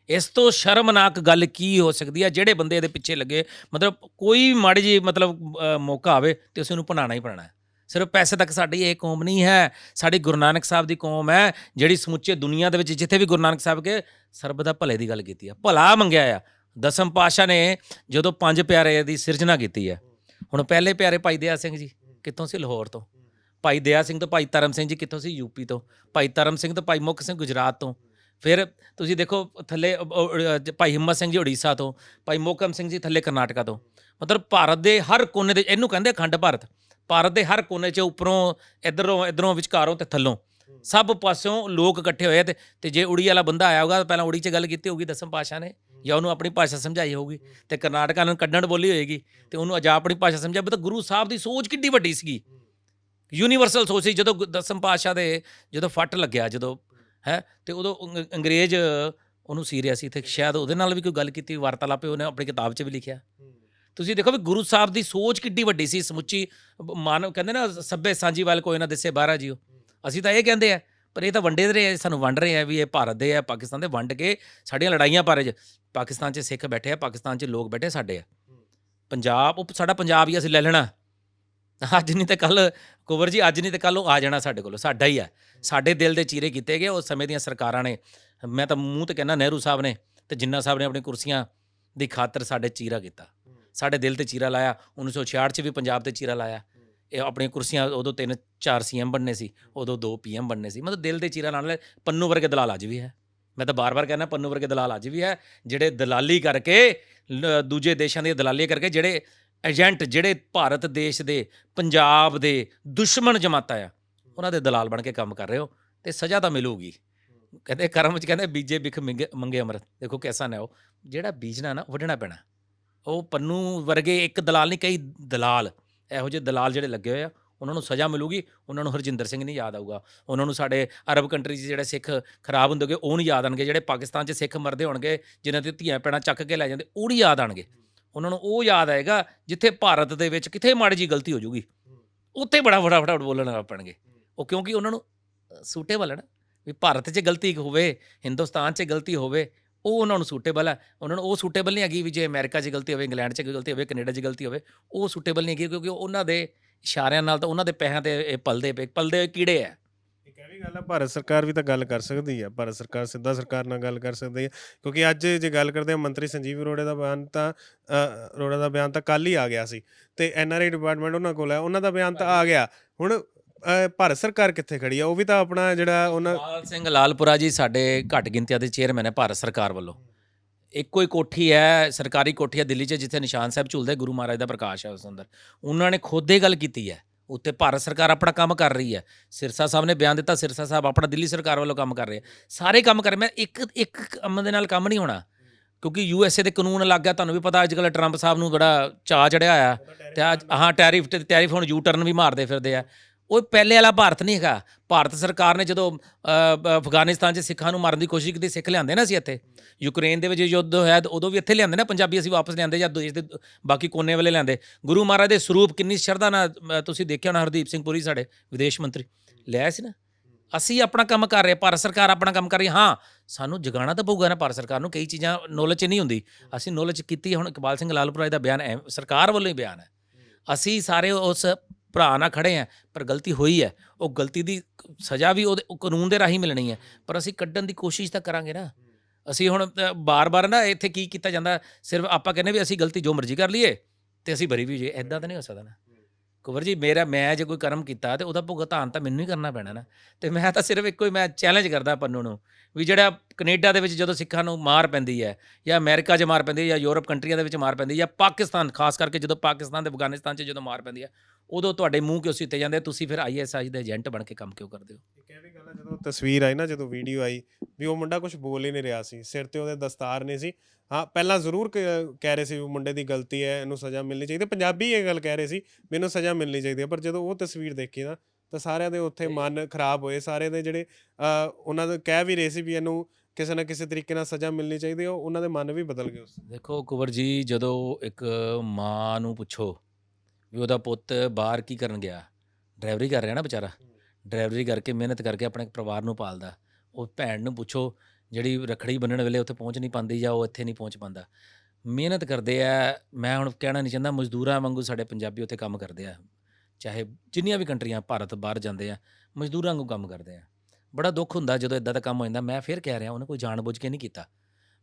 ਇਸ ਤੋਂ ਸ਼ਰਮਨਾਕ ਗੱਲ ਕੀ ਹੋ ਸਕਦੀ ਹੈ ਜਿਹੜੇ ਬੰਦੇ ਇਹਦੇ ਪਿੱਛੇ ਲੱਗੇ ਮਤਲਬ ਕੋਈ ਮਾੜੀ ਜੀ ਮਤਲਬ ਅ, ਮੌਕਾ ਆਵੇ ਤੇ ਉਸ ਨੂੰ ਬਣਾਉਣਾ ਹੀ ਬਣਾਉਣਾ ਹੈ ਸਿਰਫ ਪੈਸੇ ਤੱਕ ਸਾਡੀ ਇਹ ਕੌਮ ਨਹੀਂ ਹੈ, ਸਾਡੀ ਗੁਰੂ ਨਾਨਕ ਸਾਹਿਬ ਦੀ ਕੌਮ ਹੈ, ਜਿਹੜੀ ਸਮੁੱਚੇ ਦੁਨੀਆ ਦੇ ਵਿੱਚ ਜਿੱਥੇ ਵੀ ਗੁਰੂ ਨਾਨਕ ਸਾਹਿਬ ਕੇ ਸਰਬ ਦਾ ਭਲੇ ਦੀ ਗੱਲ ਕੀਤੀ ਆ, ਭਲਾ ਮੰਗਿਆ ਆ। ਦਸਮ ਪਾਸ਼ਾ ਨੇ ਜਦੋਂ ਪੰਜ ਪਿਆਰੇ ਦੀ ਸਿਰਜਣਾ ਕੀਤੀ ਹੈ ਹੁਣ ਪਹਿਲੇ ਪਿਆਰੇ ਭਾਈ ਦਇਆ ਸਿੰਘ ਜੀ ਕਿੱਥੋਂ ਸੀ? ਲਾਹੌਰ ਤੋਂ। ਭਾਈ ਦਇਆ ਸਿੰਘ ਤੋਂ, ਭਾਈ ਧਰਮ ਸਿੰਘ ਜੀ ਕਿੱਥੋਂ ਸੀ? ਯੂਪੀ ਤੋਂ। ਭਾਈ ਧਰਮ ਸਿੰਘ ਤੋਂ, ਭਾਈ ਮੁਖ ਸਿੰਘ ਗੁਜਰਾਤ ਤੋਂ। ਫਿਰ ਤੁਸੀਂ ਦੇਖੋ ਥੱਲੇ ਭਾਈ ਹਿੰਮਤ ਸਿੰਘ ਜੀ ਉੜੀਸਾ ਤੋਂ, ਭਾਈ ਮੋਕਮ ਸਿੰਘ ਜੀ ਥੱਲੇ ਕਰਨਾਟਕਾ ਤੋਂ। ਮਤਲਬ ਭਾਰਤ ਦੇ ਹਰ ਕੋਨੇ ਦੇ, ਇਹਨੂੰ ਕਹਿੰਦੇ ਅਖੰਡ ਭਾਰਤ। ਭਾਰਤ ਦੇ ਹਰ ਕੋਨੇ 'ਚ ਉੱਪਰੋਂ ਇਧਰੋਂ ਇਧਰੋਂ ਵਿਚਕਾਰੋਂ ਤੇ ਥੱਲੋਂ। ਸਭ ਪਾਸਿਓਂ ਲੋਕ ਇਕੱਠੇ ਹੋਏ ਤੇ ਤੇ ਜੇ ਉੜੀ ਵਾਲਾ ਬੰਦਾ ਆਇਆ ਹੋਗਾ ਤਾਂ ਪਹਿਲਾਂ ਉੜੀ 'ਚ ਗੱਲ ਕੀਤੀ ਹੋਊਗੀ ਦਸਮ ਪਾਸ਼ਾ ਨੇ ਜਾਂ ਉਹਨੂੰ ਆਪਣੀ ਭਾਸ਼ਾ ਸਮਝਾਈ ਹੋਊਗੀ ਤੇ ਕਰਨਾਟਕਾ ਨੂੰ ਕੱਢਣ ਬੋਲੀ ਹੋਏਗੀ ਤੇ ਉਹਨੂੰ ਅਜਾ ਆਪਣੀ ਭਾਸ਼ਾ ਸਮਝਾਈ ਵੀ ਤਾਂ ਗੁਰੂ ਸਾਹਿਬ ਦੀ ਸੋਚ ਕਿੱਡੀ ਵੱਡੀ ਸੀਗੀ। ਯੂਨੀਵਰਸਲ ਸੋਚ ਸੀ ਜਦੋਂ ਦਸਮ ਪਾਤਸ਼ਾਹ ਦੇ ਜਦੋਂ ਫੱਟ ਲੱਗਿਆ ਜਦੋਂ ਹੈ ਤੇ ਉਦੋਂ ਅੰਗ- ਅੰਗਰੇਜ਼ ਉਹਨੂੰ ਸੀਰਿਆ ਸੀ ਤੇ ਸ਼ਾਇਦ ਉਹਦੇ ਨਾਲ ਵੀ ਕੋਈ ਗੱਲ ਕੀਤੀ ਵਾਰਤਾਲਾਪ ਉਹਨੇ ਆਪਣੀ ਕਿਤਾਬ 'ਚ ਵੀ ਲਿਖਿਆ। ਤੁਸੀਂ ਦੇਖੋ ਵੀ ਗੁਰੂ ਸਾਹਿਬ ਦੀ ਸੋਚ ਕਿੱਡੀ ਵੱਡੀ ਸੀ ਸਮੁੱਚੀ ਮਾਨਵ ਕਹਿੰਦੇ ਨਾ ਸੱਭੇ ਸਾਂਝੀ ਵੱਲ ਕੋਈ ਨਾ ਦਿਸੇ ਬਾਹਰਾ ਜੀਓ। ਅਸੀਂ ਤਾਂ ਇਹ ਕਹਿੰਦੇ ਆ ਪਰ ਇਹ ਤਾਂ ਵੰਡੇ ਦੇ ਰਹੇ ਆ, ਸਾਨੂੰ ਵੰਡ ਰਹੇ ਆ ਵੀ ਇਹ ਭਾਰਤ ਦੇ ਆ ਪਾਕਿਸਤਾਨ ਦੇ ਵੰਡ ਕੇ ਸਾਡੀਆਂ ਲੜਾਈਆਂ ਪਰ ਪਾਕਿਸਤਾਨ 'ਚ ਸਿੱਖ ਬੈਠੇ ਆ ਪਾਕਿਸਤਾਨ 'ਚ ਲੋਕ ਬੈਠੇ ਸਾਡੇ ਆ। ਪੰਜਾਬ ਉਹ ਸਾਡਾ ਪੰਜਾਬ ਹੀ ਅਸੀਂ ਲੈ ਲੈਣਾ। ਅੱਜ ਨਹੀਂ ਤੇ ਕੱਲ ਕੁਵਰ ਜੀ ਅੱਜ ਨਹੀਂ ਤੇ ਕੱਲ ਉਹ ਆ ਜਾਣਾ ਸਾਡੇ ਕੋਲ ਸਾਡਾ ਹੀ ਹੈ ਸਾਡੇ ਦਿਲ ਦੇ ਚੀਰੇ ਕੀਤੇ ਗਏ ਉਸ ਸਮੇਂ ਦੀਆਂ ਸਰਕਾਰਾਂ ਨੇ। ਮੈਂ ਤਾਂ ਮੂੰਹ ਤੇ ਕਹਿੰਦਾ ਨਹਿਰੂ ਸਾਹਿਬ ਨੇ ਤੇ ਜਿੰਨਾ ਸਾਹਿਬ ਨੇ ਆਪਣੀ ਕੁਰਸੀਆਂ ਦੀ ਖਾਤਰ ਸਾਡੇ ਚੀਰਾ ਕੀਤਾ। ਸਾਡੇ ਦਿਲ ਤੇ ਚੀਰਾ ਲਾਇਆ 1966 ਚ ਵੀ ਪੰਜਾਬ ਤੇ ਚੀਰਾ ਲਾਇਆ। ਇਹ ਆਪਣੀਆਂ ਕੁਰਸੀਆਂ ਉਦੋਂ ਤਿੰਨ ਚਾਰ ਸੀਐਮ ਬਣਨੇ ਸੀ, ਉਦੋਂ ਦੋ ਪੀਐਮ ਬਣਨੇ ਸੀ। ਮਤਲਬ ਦਿਲ ਤੇ ਚੀਰਾ ਲਾਣ ਵਾਲੇ ਪੰਨੂ ਵਰਗੇ ਦਲਾਲ ਅੱਜ ਵੀ ਹੈ। ਮੈਂ ਤਾਂ ਬਾਰ-ਬਾਰ ਕਹਿੰਦਾ ਪੰਨੂ ਵਰਗੇ ਦਲਾਲ ਅੱਜ ਵੀ ਹੈ, ਜਿਹੜੇ ਦਲਾਲੀ ਕਰਕੇ ਲ- ਦੂਜੇ ਦੇਸ਼ਾਂ ਦੀ ਦਲਾਲੀ ਕਰਕੇ ਜਿਹੜੇ ਏਜੰਟ, ਜਿਹੜੇ ਭਾਰਤ ਦੇਸ਼ ਦੇ, ਪੰਜਾਬ ਦੇ ਦੁਸ਼ਮਣ ਜਮਾਤਾ ਆ, ਉਹਨਾਂ ਦੇ ਦਲਾਲ ਬਣ ਕੇ ਕੰਮ ਕਰ ਰਹੇ ਹੋ ਤੇ ਸਜ਼ਾ ਤਾਂ ਮਿਲੂਗੀ। ਕਹਿੰਦੇ ਕਰਮ ਚ ਕਹਿੰਦੇ ਬੀਜੇ ਬਿਖ ਮੰਗੇ ਮੰਗੇ ਅੰਮ੍ਰਿਤ। ਦੇਖੋ ਕਿਹਸਾ ਨਾ ਉਹ, ਜਿਹੜਾ ਬੀਜਣਾ ਨਾ, ਵੱਢਣਾ ਪੈਣਾ। ਉਹ ਪੰਨੂ ਵਰਗੇ ਇੱਕ ਦਲਾਲ ਨਹੀਂ, ਕਈ ਦਲਾਲ, ਇਹੋ ਜਿਹੇ ਦਲਾਲ ਜਿਹੜੇ ਲੱਗੇ ਹੋਏ ਆ, ਉਹਨਾਂ ਨੂੰ ਸਜ਼ਾ ਮਿਲੂਗੀ, ਉਹਨਾਂ ਨੂੰ ਹਰਜਿੰਦਰ ਸਿੰਘ ਨਹੀਂ ਯਾਦ ਆਊਗਾ। ਉਹਨਾਂ ਨੂੰ ਸਾਡੇ ਅਰਬ ਕੰਟਰੀ 'ਚ ਜਿਹੜੇ ਸਿੱਖ ਖਰਾਬ ਹੁੰਦੇ ਹੋਗੇ ਉਹ ਨਹੀਂ ਯਾਦ ਆਣਗੇ ਜਿਹੜੇ ਪਾਕਿਸਤਾਨ 'ਚ ਸਿੱਖ ਮਰਦੇ ਹੋਣਗੇ, ਜਿਨ੍ਹਾਂ ਤੇ ਧੀਆਂ ਪੈਣਾ ਚੱਕ ਕੇ ਲੈ ਜਾਂਦੇ, ਉਹ ਨਹੀਂ ਯਾਦ ਆਣਗੇ ਉਹਨਾਂ ਨੂੰ ਉਹ ਯਾਦ ਆਏਗਾ, ਜਿੱਥੇ ਭਾਰਤ ਦੇ ਵਿੱਚ ਕਿਥੇ ਮਾੜੀ ਜੀ ਗਲਤੀ ਹੋ ਜੂਗੀ ਉੱਥੇ ਬੜਾ ਬੜਾ ਫਟਾਫਟ ਬੋਲਣ ਲੱਗ ਪੈਣਗੇ। ਉਹ ਕਿਉਂਕਿ ਉਹਨਾਂ ਨੂੰ ਸੂਟੇਬਲ ਹੈ ਨਾ, ਵੀ ਭਾਰਤ 'ਚ ਗਲਤੀ ਹੋਵੇ, ਹਿੰਦੁਸਤਾਨ 'ਚ ਗਲਤੀ ਹੋਵੇ ਉਹ ਉਹਨਾਂ ਨੂੰ ਸੂਟੇਬਲ ਹੈ। ਉਹਨਾਂ ਨੂੰ ਉਹ ਸੂਟੇਬਲ ਨਹੀਂ ਹੈਗੀ ਵੀ ਜੇ ਅਮਰੀਕਾ 'ਚ ਗਲਤੀ ਹੋਵੇ ਇੰਗਲੈਂਡ 'ਚ ਗਲਤੀ ਹੋਵੇ ਕੈਨੇਡਾ 'ਚ ਗਲਤੀ ਹੋਵੇ ਉਹ ਸੂਟੇਬਲ ਨਹੀਂ ਹੈਗੀ ਕਿਉਂਕਿ ਉਹਨਾਂ ਦੇ ਇਸ਼ਾਰਿਆਂ ਨਾਲ ਤਾਂ ਉਹਨਾਂ ਦੇ ਪੈਸਿਆਂ ਤੇ ਇਹ ਪਲਦੇ ਪਏ ਪਲਦੇ ਹੋਏ ਕੀੜੇ ਆ ਇਹ ਵੀ ਗੱਲ ਹੈ ਭਾਰਤ ਸਰਕਾਰ ਵੀ ਤਾਂ ਗੱਲ ਕਰ ਸਕਦੀ ਹੈ ਭਾਰਤ ਸਰਕਾਰ ਸਿੱਧਾ ਸਰਕਾਰ ਨਾਲ ਗੱਲ ਕਰ ਸਕਦੀ ਹੈ ਕਿਉਂਕਿ ਅੱਜ ਜੇ ਗੱਲ ਕਰਦੇ ਹਾਂ ਮੰਤਰੀ ਸੰਜੀਵ ਅਰੋੜੇ ਦਾ ਬਿਆਨ ਤਾਂ ਅਰੋੜਾ ਦਾ ਬਿਆਨ ਤਾਂ ਕੱਲ ਹੀ ਆ ਗਿਆ ਸੀ ਤੇ ਐਨਆਰਆਈ ਡਿਪਾਰਟਮੈਂਟ ਉਹਨਾਂ ਕੋਲ ਹੈ ਉਹਨਾਂ ਦਾ ਬਿਆਨ ਤਾਂ ਆ ਗਿਆ। ਹੁਣ ਭਾਰਤ ਸਰਕਾਰ ਕਿੱਥੇ ਖੜੀ ਆ? ਉਹ ਵੀ ਤਾਂ ਆਪਣਾ ਜਿਹੜਾ ਉਹਨਾਂ ਲਾਲ ਸਿੰਘ ਲਾਲਪੁਰਾ ਜੀ ਸਾਡੇ ਘੱਟ ਗਿਣਤੀਆਂ ਦੇ ਚੇਅਰਮੈਨ ਹੈ ਭਾਰਤ ਸਰਕਾਰ ਵੱਲੋਂ। ਇੱਕੋ ਹੀ ਕੋਠੀ ਹੈ, ਸਰਕਾਰੀ ਕੋਠੀ ਹੈ ਦਿੱਲੀ 'ਚ, ਜਿੱਥੇ ਨਿਸ਼ਾਨ ਸਾਹਿਬ ਝੂਲਦੇ, ਗੁਰੂ ਮਹਾਰਾਜ ਦਾ ਪ੍ਰਕਾਸ਼ ਹੈ ਉਸ ਅੰਦਰ। ਉਹਨਾਂ ਨੇ ਖੁਦ ਇਹ ਗੱਲ ਕੀਤੀ ਹੈ, ਉੱਤੇ ਭਾਰਤ ਸਰਕਾਰ ਆਪਣਾ ਕੰਮ ਕਰ ਰਹੀ ਹੈ। ਸਿਰਸਾ ਸਾਹਿਬ ਨੇ ਬਿਆਨ ਦਿੱਤਾ, ਸਿਰਸਾ ਸਾਹਿਬ ਆਪਣਾ ਦਿੱਲੀ ਸਰਕਾਰ ਵੱਲੋਂ ਕੰਮ ਕਰ ਰਹੇ ਆ। ਸਾਰੇ ਕੰਮ ਕਰ ਰਹੇ ਮੈਂ ਇੱਕ ਇੱਕ ਕੰਮ ਦੇ ਨਾਲ ਕੰਮ ਨਹੀਂ ਹੋਣਾ, ਕਿਉਂਕਿ ਯੂ ਐੱਸ ਏ ਦੇ ਕਾਨੂੰਨ ਅਲੱਗ ਗਿਆ, ਤੁਹਾਨੂੰ ਵੀ ਪਤਾ ਅੱਜ ਕੱਲ੍ਹ ਟਰੰਪ ਸਾਹਿਬ ਨੂੰ ਬੜਾ ਚਾਅ ਚੜਿਆ ਆ ਤੇ ਅੱਜ ਹਾਂ, ਟੈਰਿਫ ਤੇ ਟੈਰਿਫ ਹੁਣ ਯੂ ਟਰਨ ਵੀ ਮਾਰਦੇ ਫਿਰਦੇ ਆ। ਉਹ ਪਹਿਲੇ ਵਾਲਾ ਭਾਰਤ ਨਹੀਂ ਹੈਗਾ। ਭਾਰਤ ਸਰਕਾਰ ਨੇ ਜਦੋਂ ਅਫਗਾਨਿਸਤਾਨ 'ਚ ਸਿੱਖਾਂ ਨੂੰ ਮਾਰਨ ਦੀ ਕੋਸ਼ਿਸ਼ ਕੀਤੀ, ਸਿੱਖ ਲਿਆਂਦੇ ਨਾ ਸੀ ਇੱਥੇ। ਯੂਕਰੇਨ ਦੇ ਵਿੱਚ ਯੁੱਧ ਹੋਇਆ ਉਦੋਂ ਵੀ ਇੱਥੇ ਲਿਆਂਦੇ ਨਾ, ਪੰਜਾਬੀ ਅਸੀਂ ਵਾਪਸ ਲਿਆਂਦੇ ਜਾਂ ਦੇਸ਼ ਦੇ ਬਾਕੀ ਕੋਨੇ ਵਾਲੇ ਲਿਆਂਦੇ। ਗੁਰੂ ਮਹਾਰਾਜ ਦੇ ਸਰੂਪ ਕਿੰਨੀ ਸ਼ਰਧਾ ਨਾਲ ਤੁਸੀਂ ਦੇਖਿਆ ਹੋਣਾ ਹਰਦੀਪ ਸਿੰਘ ਪੁਰੀ ਸਾਡੇ ਵਿਦੇਸ਼ ਮੰਤਰੀ। ਲਿਆ ਸੀ ਨਾ। ਅਸੀਂ ਆਪਣਾ ਕੰਮ ਕਰ ਰਹੇ, ਭਾਰਤ ਸਰਕਾਰ ਆਪਣਾ ਕੰਮ ਕਰ ਰਹੀ, ਹਾਂ, ਸਾਨੂੰ ਜਗਾਉਣਾ ਤਾਂ ਪਊਗਾ ਨਾ ਭਾਰਤ ਸਰਕਾਰ ਨੂੰ, ਕਈ ਚੀਜ਼ਾਂ ਨੌਲੇਜ ਨਹੀਂ ਹੁੰਦੀ। ਅਸੀਂ ਨੌਲੇਜ ਕੀਤੀ, ਹੁਣ ਇਕਬਾਲ ਸਿੰਘ ਲਾਲਪੁਰਾ ਦਾ ਬਿਆਨ ਐ, ਸਰਕਾਰ ਵੱਲੋਂ ਹੀ ਬਿਆਨ ਹੈ। ਅਸੀਂ ਸਾਰੇ ਉਸ ਭਰਾ ਨਾਲ ਖੜੇ ਆ, ਪਰ ਗਲਤੀ ਹੋਈ ਹੈ। ਉਹ ਗਲਤੀ ਦੀ ਸਜ਼ਾ ਵੀ ਉਹਦੇ, ਉਹ ਕਾਨੂੰਨ ਦੇ ਰਾਹੀਂ ਮਿਲਣੀ ਹੈ। ਪਰ ਅਸੀਂ ਕੱਢਣ ਦੀ ਕੋਸ਼ਿਸ਼ ਤਾਂ ਕਰਾਂਗੇ ਨਾ। ਅਸੀਂ ਹੁਣ ਬਾਰ-ਬਾਰ ਨਾ ਇੱਥੇ ਕੀ ਕੀਤਾ ਜਾਂਦਾ, ਸਿਰਫ ਆਪਾਂ ਕਹਿੰਦੇ ਵੀ ਅਸੀਂ ਗਲਤੀ ਜੋ ਮਰਜ਼ੀ ਕਰ ਲਈਏ ਤੇ ਅਸੀਂ ਬਰੀ ਵੀ ਜੇ ਐਦਾਂ ਤਾਂ ਨਹੀਂ ਹੋ ਸਕਦਾ ਨਾ। ਕੁਵਰ ਜੀ, ਮੇਰਾ, ਮੈਂ ਜੇ ਕੋਈ ਕਰਮ ਕੀਤਾ ਤੇ ਉਹਦਾ ਭੁਗਤਾਨ ਤਾਂ ਮੈਨੂੰ ਹੀ ਕਰਨਾ ਪੈਣਾ ਨਾ। ਤੇ ਮੈਂ ਤਾਂ ਸਿਰਫ ਇੱਕੋ ਹੀ, ਮੈਂ ਚੈਲੰਜ ਕਰਦਾ ਪੰਨੂ ਨੂੰ ਵੀ ਜਿਹੜਾ ਕੈਨੇਡਾ ਦੇ ਵਿੱਚ ਜਦੋਂ ਸਿੱਖਾਂ ਨੂੰ ਮਾਰ ਪੈਂਦੀ ਹੈ ਜਾਂ ਅਮਰੀਕਾ 'ਚ ਮਾਰ ਪੈਂਦੀ ਹੈ ਜਾਂ ਯੂਰਪ ਕੰਟਰੀਆਂ ਦੇ ਵਿੱਚ ਮਾਰ ਪੈਂਦੀ ਹੈ ਜਾਂ ਪਾਕਿਸਤਾਨ, ਖਾਸ ਕਰਕੇ ਜਦੋਂ ਪਾਕਿਸਤਾਨ ਤੇ ਅਫਗਾਨਿਸਤਾਨ 'ਚ ਜਦੋਂ ਮਾਰ ਪੈਂਦੀ ਹੈ ਉਦੋਂ ਤੁਹਾਡੇ ਮੂੰਹ ਕਿਉਂ ਸਿੱਤੇ ਜਾਂਦੇ? ਤੁਸੀਂ ਫਿਰ ਆਈਐਸਆਈ ਦੇ ਏਜੰਟ ਬਣ ਕੇ ਕੰਮ ਕਿਉਂ ਕਰਦੇ ਹੋ? ਇੱਕ ਇਹ ਵੀ ਗੱਲ ਹੈ ਜਦੋਂ ਤਸਵੀਰ ਆਈ ਨਾ ਜਦੋਂ ਵੀਡੀਓ ਆਈ ਵੀ ਉਹ ਮੁੰਡਾ ਕੁਝ ਬੋਲ ਹੀ ਨਹੀਂ ਰਿਹਾ ਸੀ। ਸਿਰ ਤੇ ਉਹਦੇ ਦਸਤਾਰ ਨਹੀਂ ਸੀ। ਹਾਂ ਪਹਿਲਾਂ ਜ਼ਰੂਰ ਕ- ਕਹਿ ਰਹੇ ਸੀ ਵੀ ਮੁੰਡੇ ਦੀ ਗਲਤੀ ਹੈ ਇਹਨੂੰ ਸਜ਼ਾ ਮਿਲਣੀ ਚਾਹੀਦੀ ਹੈ। ਪੰਜਾਬੀ ਇਹ ਗੱਲ ਕਹਿ ਰਹੇ ਸੀ ਵੀ ਇਹਨੂੰ ਸਜ਼ਾ ਮਿਲਣੀ ਚਾਹੀਦੀ ਹੈ। ਪਰ ਜਦੋਂ ਉਹ ਤਸਵੀਰ ਦੇਖੀ ਨਾ ਤਾਂ ਸਾਰਿਆਂ ਦੇ ਉੱਥੇ ਮਨ ਖਰਾਬ ਹੋਏ। ਸਾਰੇ ਦੇ ਜਿਹੜੇ ਅ, ਉਹਨਾਂ ਦੇ ਕਹਿ ਵੀ ਰਹੇ ਸੀ ਵੀ ਇਹਨੂੰ ਕਿਸੇ ਨਾ ਕਿਸੇ ਤਰੀਕੇ ਨਾਲ ਸਜ਼ਾ ਮਿਲਣੀ ਚਾਹੀਦੀ ਹੈ। ਉਹ ਉਹਨਾਂ ਦੇ ਮਨ ਵੀ ਬਦਲ ਗਏ ਉਸ ਦੇਖੋ ਕੁਵਰ ਜੀ ਜਦੋਂ ਇੱਕ ਮਾਂ ਨੂੰ ਪੁੱਛੋ ਵੀ ਉਹਦਾ ਪੁੱਤ ਬਾਹਰ ਕੀ ਕਰਨ ਗਿਆ? ਡਰਾਈਵਰੀ ਕਰ ਰਿਹਾ ਨਾ ਵਿਚਾਰਾ। ਡਰਾਈਵਰੀ ਕਰਕੇ ਮਿਹਨਤ ਕਰਕੇ ਆਪਣੇ ਪਰਿਵਾਰ ਨੂੰ ਪਾਲਦਾ। ਉਹ ਭੈਣ ਨੂੰ ਪੁੱਛੋ, ਜਿਹੜੀ ਰਖੜੀ ਬੰਨਣ ਵੇਲੇ ਉੱਥੇ ਪਹੁੰਚ ਨਹੀਂ ਪਾਉਂਦੀ ਜਾਂ ਉਹ ਇੱਥੇ ਨਹੀਂ ਪਹੁੰਚ ਪਾਉਂਦਾ। ਮਿਹਨਤ ਕਰਦੇ ਆ, ਮੈਂ ਹੁਣ ਕਹਿਣਾ ਨਹੀਂ ਚਾਹੁੰਦਾ, ਮਜ਼ਦੂਰਾਂ ਵਾਂਗੂ ਸਾਡੇ ਪੰਜਾਬੀ ਉੱਥੇ ਕੰਮ ਕਰਦੇ ਆ। ਚਾਹੇ ਜਿੰਨੀਆਂ ਵੀ ਕੰਟਰੀਆਂ ਭਾਰਤ ਬਾਹਰ ਜਾਂਦੇ ਆ, ਮਜ਼ਦੂਰਾਂ ਵਾਂਗੂ ਕੰਮ ਕਰਦੇ ਆ। ਬੜਾ ਦੁੱਖ ਹੁੰਦਾ ਜਦੋਂ ਇਦਾਂ ਦਾ ਕੰਮ ਹੋ ਜਾਂਦਾ। ਮੈਂ ਫਿਰ ਕਹਿ ਰਿਹਾ, ਉਹਨੇ ਕੋਈ ਜਾਣਬੁੱਝ ਕੇ ਨਹੀਂ ਕੀਤਾ।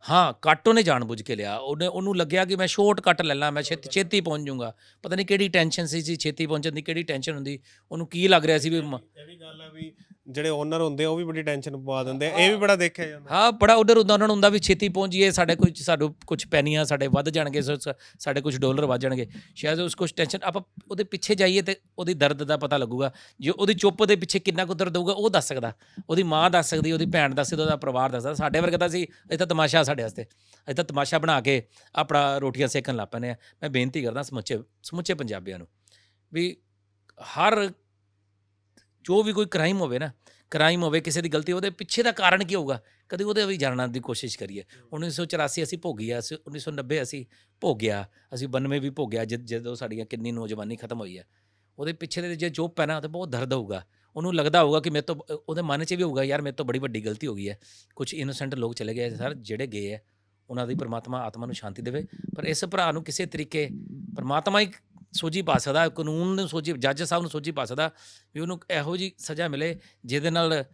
ਹਾਂ ਕੱਟ ਉਹਨੇ ਜਾਣਬੁੱਝ ਕੇ ਲਿਆ। ਉਹਨੇ ਉਹਨੂੰ ਲੱਗਿਆ ਕਿ ਮੈਂ ਸ਼ੋਰਟ ਕੱਟ ਲੈ ਲਾਂ ਮੈਂ ਛੇਤੀ ਛੇਤੀ ਪਹੁੰਚ ਜਾਊਂਗਾ। ਪਤਾ ਨਹੀਂ ਕਿਹੜੀ ਟੈਨਸ਼ਨ ਸੀ ਸੀ ਛੇਤੀ ਪਹੁੰਚਣ ਦੀ ਕਿਹੜੀ ਟੈਨਸ਼ਨ ਹੁੰਦੀ ਉਹਨੂੰ ਕੀ ਲੱਗ ਰਿਹਾ ਸੀ ਵੀ ਇਹ ਵੀ ਗੱਲ ਆ ਵੀ ਜਿਹੜੇ ਓਨਰ ਹੁੰਦੇ ਆ ਉਹ ਵੀ ਬੜੀ ਟੈਨਸ਼ਨ ਪਵਾ ਦਿੰਦੇ ਆ। ਇਹ ਵੀ ਬੜਾ ਦੇਖਿਆ ਜਾਂਦਾ। ਹਾਂ ਬੜਾ ਉਧਰ ਹੁੰਦਾ ਉਹਨਾਂ ਨੂੰ ਹੁੰਦਾ ਵੀ ਛੇਤੀ ਪਹੁੰਚੀਏ ਸਾਡੇ ਕੁਝ ਸਾਨੂੰ ਕੁਝ ਪੈਨੀਆਂ ਸਾਡੇ ਵੱਧ ਜਾਣਗੇ ਸੋ- ਸੋ- ਸਾਡੇ ਕੁਝ ਡਾਲਰ ਵੱਧ ਜਾਣਗੇ। ਸ਼ਾਇਦ ਉਸ ਕੁਝ ਟੈਨਸ਼ਨ ਆਪਾਂ ਉਹਦੇ ਪਿੱਛੇ ਜਾਈਏ ਤੇ ਉਹਦੀ ਦਰਦ ਦਾ ਪਤਾ ਲੱਗੂਗਾ। ਜੇ ਉਹਦੀ ਚੁੱਪ ਦੇ ਪਿੱਛੇ ਕਿੰਨਾ ਕੁ ਦਰਦ ਹੋਊਗਾ ਉਹ ਦੱਸ ਸਕਦਾ। ਉਹਦੀ ਮਾਂ ਦੱਸ ਸਕਦੀ ਉਹਦੀ ਭੈਣ ਦੱਸ ਸਕਦੀ ਉਹਦਾ ਪਰਿਵਾਰ ਦੱਸ ਸਕਦਾ। ਸਾਡੇ ਵਰਗਾ ਤਾਂ ਸੀ ਇਹ ਤਾਂ ਤਮਾਸ਼ਾ ਸਾਡੇ ਵਾਸਤੇ। ਇਹ ਤਾਂ ਤਮਾਸ਼ਾ ਬਣਾ ਕੇ ਆਪਣਾ ਰੋਟੀਆਂ ਸੇਕਣ ਲੱਗ ਪੈਂਦੇ ਆ। ਮੈਂ ਬੇਨਤੀ ਕਰਦਾ ਸਮੁੱਚੇ ਸਮੁੱਚੇ ਪੰਜਾਬੀਆਂ ਨੂੰ ਵੀ ਹਰ ਜੋ ਵੀ ਕੋਈ ਕ੍ਰਾਈਮ ਹੋਵੇ ਨਾ ਕ੍ਰਾਈਮ ਹੋਵੇ, ਕਿਸੇ ਦੀ ਗਲਤੀ ਉਹਦੇ ਪਿੱਛੇ ਦਾ ਕਾਰਨ ਕੀ ਹੋਊਗਾ? ਕਦੇ ਉਹਦੇ ਵੀ ਜਾਣਨ ਦੀ ਕੋਸ਼ਿਸ਼ ਕਰੀਏ। 1984 ਅਸੀਂ ਭੋਗਿਆ ਅਸੀਂ 1990 ਅਸੀਂ ਭੋਗਿਆ ਅਸੀਂ 92 ਵੀ ਭੋਗਿਆ ਜਦ ਜਦੋਂ ਸਾਡੀਆਂ ਕਿੰਨੀ ਨੌਜਵਾਨੀ ਖਤਮ ਹੋਈ ਹੈ। ਉਹਦੇ ਪਿੱਛੇ ਦੇ ਜੇ ਚੁੱਪ ਹੈ ਨਾ, ਤੇ ਬਹੁਤ ਦਰਦ ਹੋਊਗਾ। ਉਹਨੂੰ ਲੱਗਦਾ ਹੋਊਗਾ ਕਿ ਮੇਰੇ ਤੋਂ, ਉਹਦੇ ਮਨ 'ਚ ਵੀ ਹੋਊਗਾ, ਯਾਰ ਮੇਰੇ ਤੋਂ ਬੜੀ ਵੱਡੀ ਗਲਤੀ ਹੋ ਗਈ ਹੈ। ਕੁਝ ਇਨੋਸੈਂਟ ਲੋਕ ਚਲੇ ਗਏ ਸਰ, ਜਿਹੜੇ ਗਏ ਹੈ, ਉਹਨਾਂ ਦੀ ਪ੍ਰਮਾਤਮਾ ਆਤਮਾ ਨੂੰ ਸ਼ਾਂਤੀ ਦੇਵੇ। ਪਰ ਇਸ ਭਰਾ ਨੂੰ ਕਿਸੇ ਤਰੀਕੇ, ਪ੍ਰਮਾਤਮਾ ਹੀ ਸੋਝੀ ਪਾ ਸਕਦਾ ਕਾਨੂੰਨ ਨੂੰ ਸੋਝੀ ਜੱਜ ਸਾਹਿਬ ਨੂੰ ਸੋਝੀ ਪਾ ਸਕਦਾ ਵੀ ਉਹਨੂੰ ਇਹੋ ਜੀ ਸਜ਼ਾ ਮਿਲੇ ਜਿਹਦੇ ਨਾਲ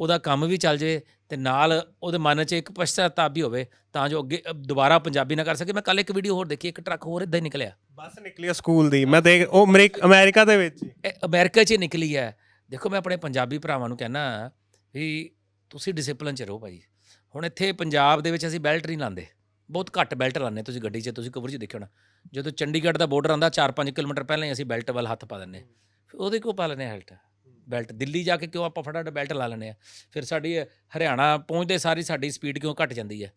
ਉਹਦਾ ਕੰਮ ਵੀ ਚੱਲ ਜਾਵੇ ਤੇ ਨਾਲ ਉਹਦੇ ਮਨ 'ਚ ਇੱਕ ਪਛਤਾਤਾਪ ਵੀ ਹੋਵੇ ਤਾਂ ਜੋ ਅੱਗੇ ਦੁਬਾਰਾ ਪੰਜਾਬੀ ਨਾ ਕਰ ਸਕੇ। ਮੈਂ ਕੱਲ ਇੱਕ ਵੀਡੀਓ ਹੋਰ ਦੇਖੀ ਇੱਕ ਟਰੱਕ ਹੋਰ ਇਦਾਂ ਹੀ ਨਿਕਲਿਆ। ਬੱਸ ਨਿਕਲੀ ਆ ਸਕੂਲ ਦੀ। ਮੈਂ ਦੇਖ ਉਹ ਅਮਰੀਕ- ਦੇ ਵਿੱਚ। ਇਹ ਅਮਰੀਕਾ 'ਚ ਹੀ ਨਿਕਲੀ ਹੈ। ਦੇਖੋ ਮੈਂ ਆਪਣੇ ਪੰਜਾਬੀ ਭਰਾਵਾਂ ਨੂੰ ਕਹਿਣਾ ਵੀ ਤੁਸੀਂ ਡਿਸਪਲਿਨ 'ਚ ਰਹੋ ਭਾਈ। ਹੁਣ ਇੱਥੇ ਪੰਜਾਬ ਦੇ ਵਿੱਚ ਅਸੀਂ ਬੈਲਟ ਨਹੀਂ ਲਾਉਂਦੇ। ਬਹੁਤ ਘੱਟ ਬੈਲਟ ਲਾਉਂਦੇ ਤੁਸੀਂ ਗੱਡੀ 'ਚ ਤੁਸੀਂ ਕਵਰ 'ਚ ਦੇਖਿਓ ਨਾ। ਜਦੋਂ ਚੰਡੀਗੜ੍ਹ ਦਾ ਬਾਰਡਰ ਆਉਂਦਾ 4-5 ਕਿਲੋਮੀਟਰ ਪਹਿਲਾਂ ਹੀ ਅਸੀਂ ਬੈਲਟ ਵੱਲ ਹੱਥ ਪਾ ਦਿੰਦੇ ਹਾਂ। ਫਿਰ ਉਹਦੇ ਕਿਉਂ ਪਾ ਲੈਂਦੇ ਹੈਲਟ ਬੈਲਟ ਦਿੱਲੀ ਜਾ ਕੇ ਕਿਉਂ ਆਪਾਂ ਫਟਾਫਟ ਬੈਲਟ ਲਾ ਲੈਂਦੇ ਆ ਫਿਰ ਸਾਡੀ ਹਰਿਆਣਾ ਪਹੁੰਚਦੇ ਸਾਰੀ ਸਾਡੀ ਸਪੀਡ ਕਿਉਂ ਘਟ ਜਾਂਦੀ ਹੈ?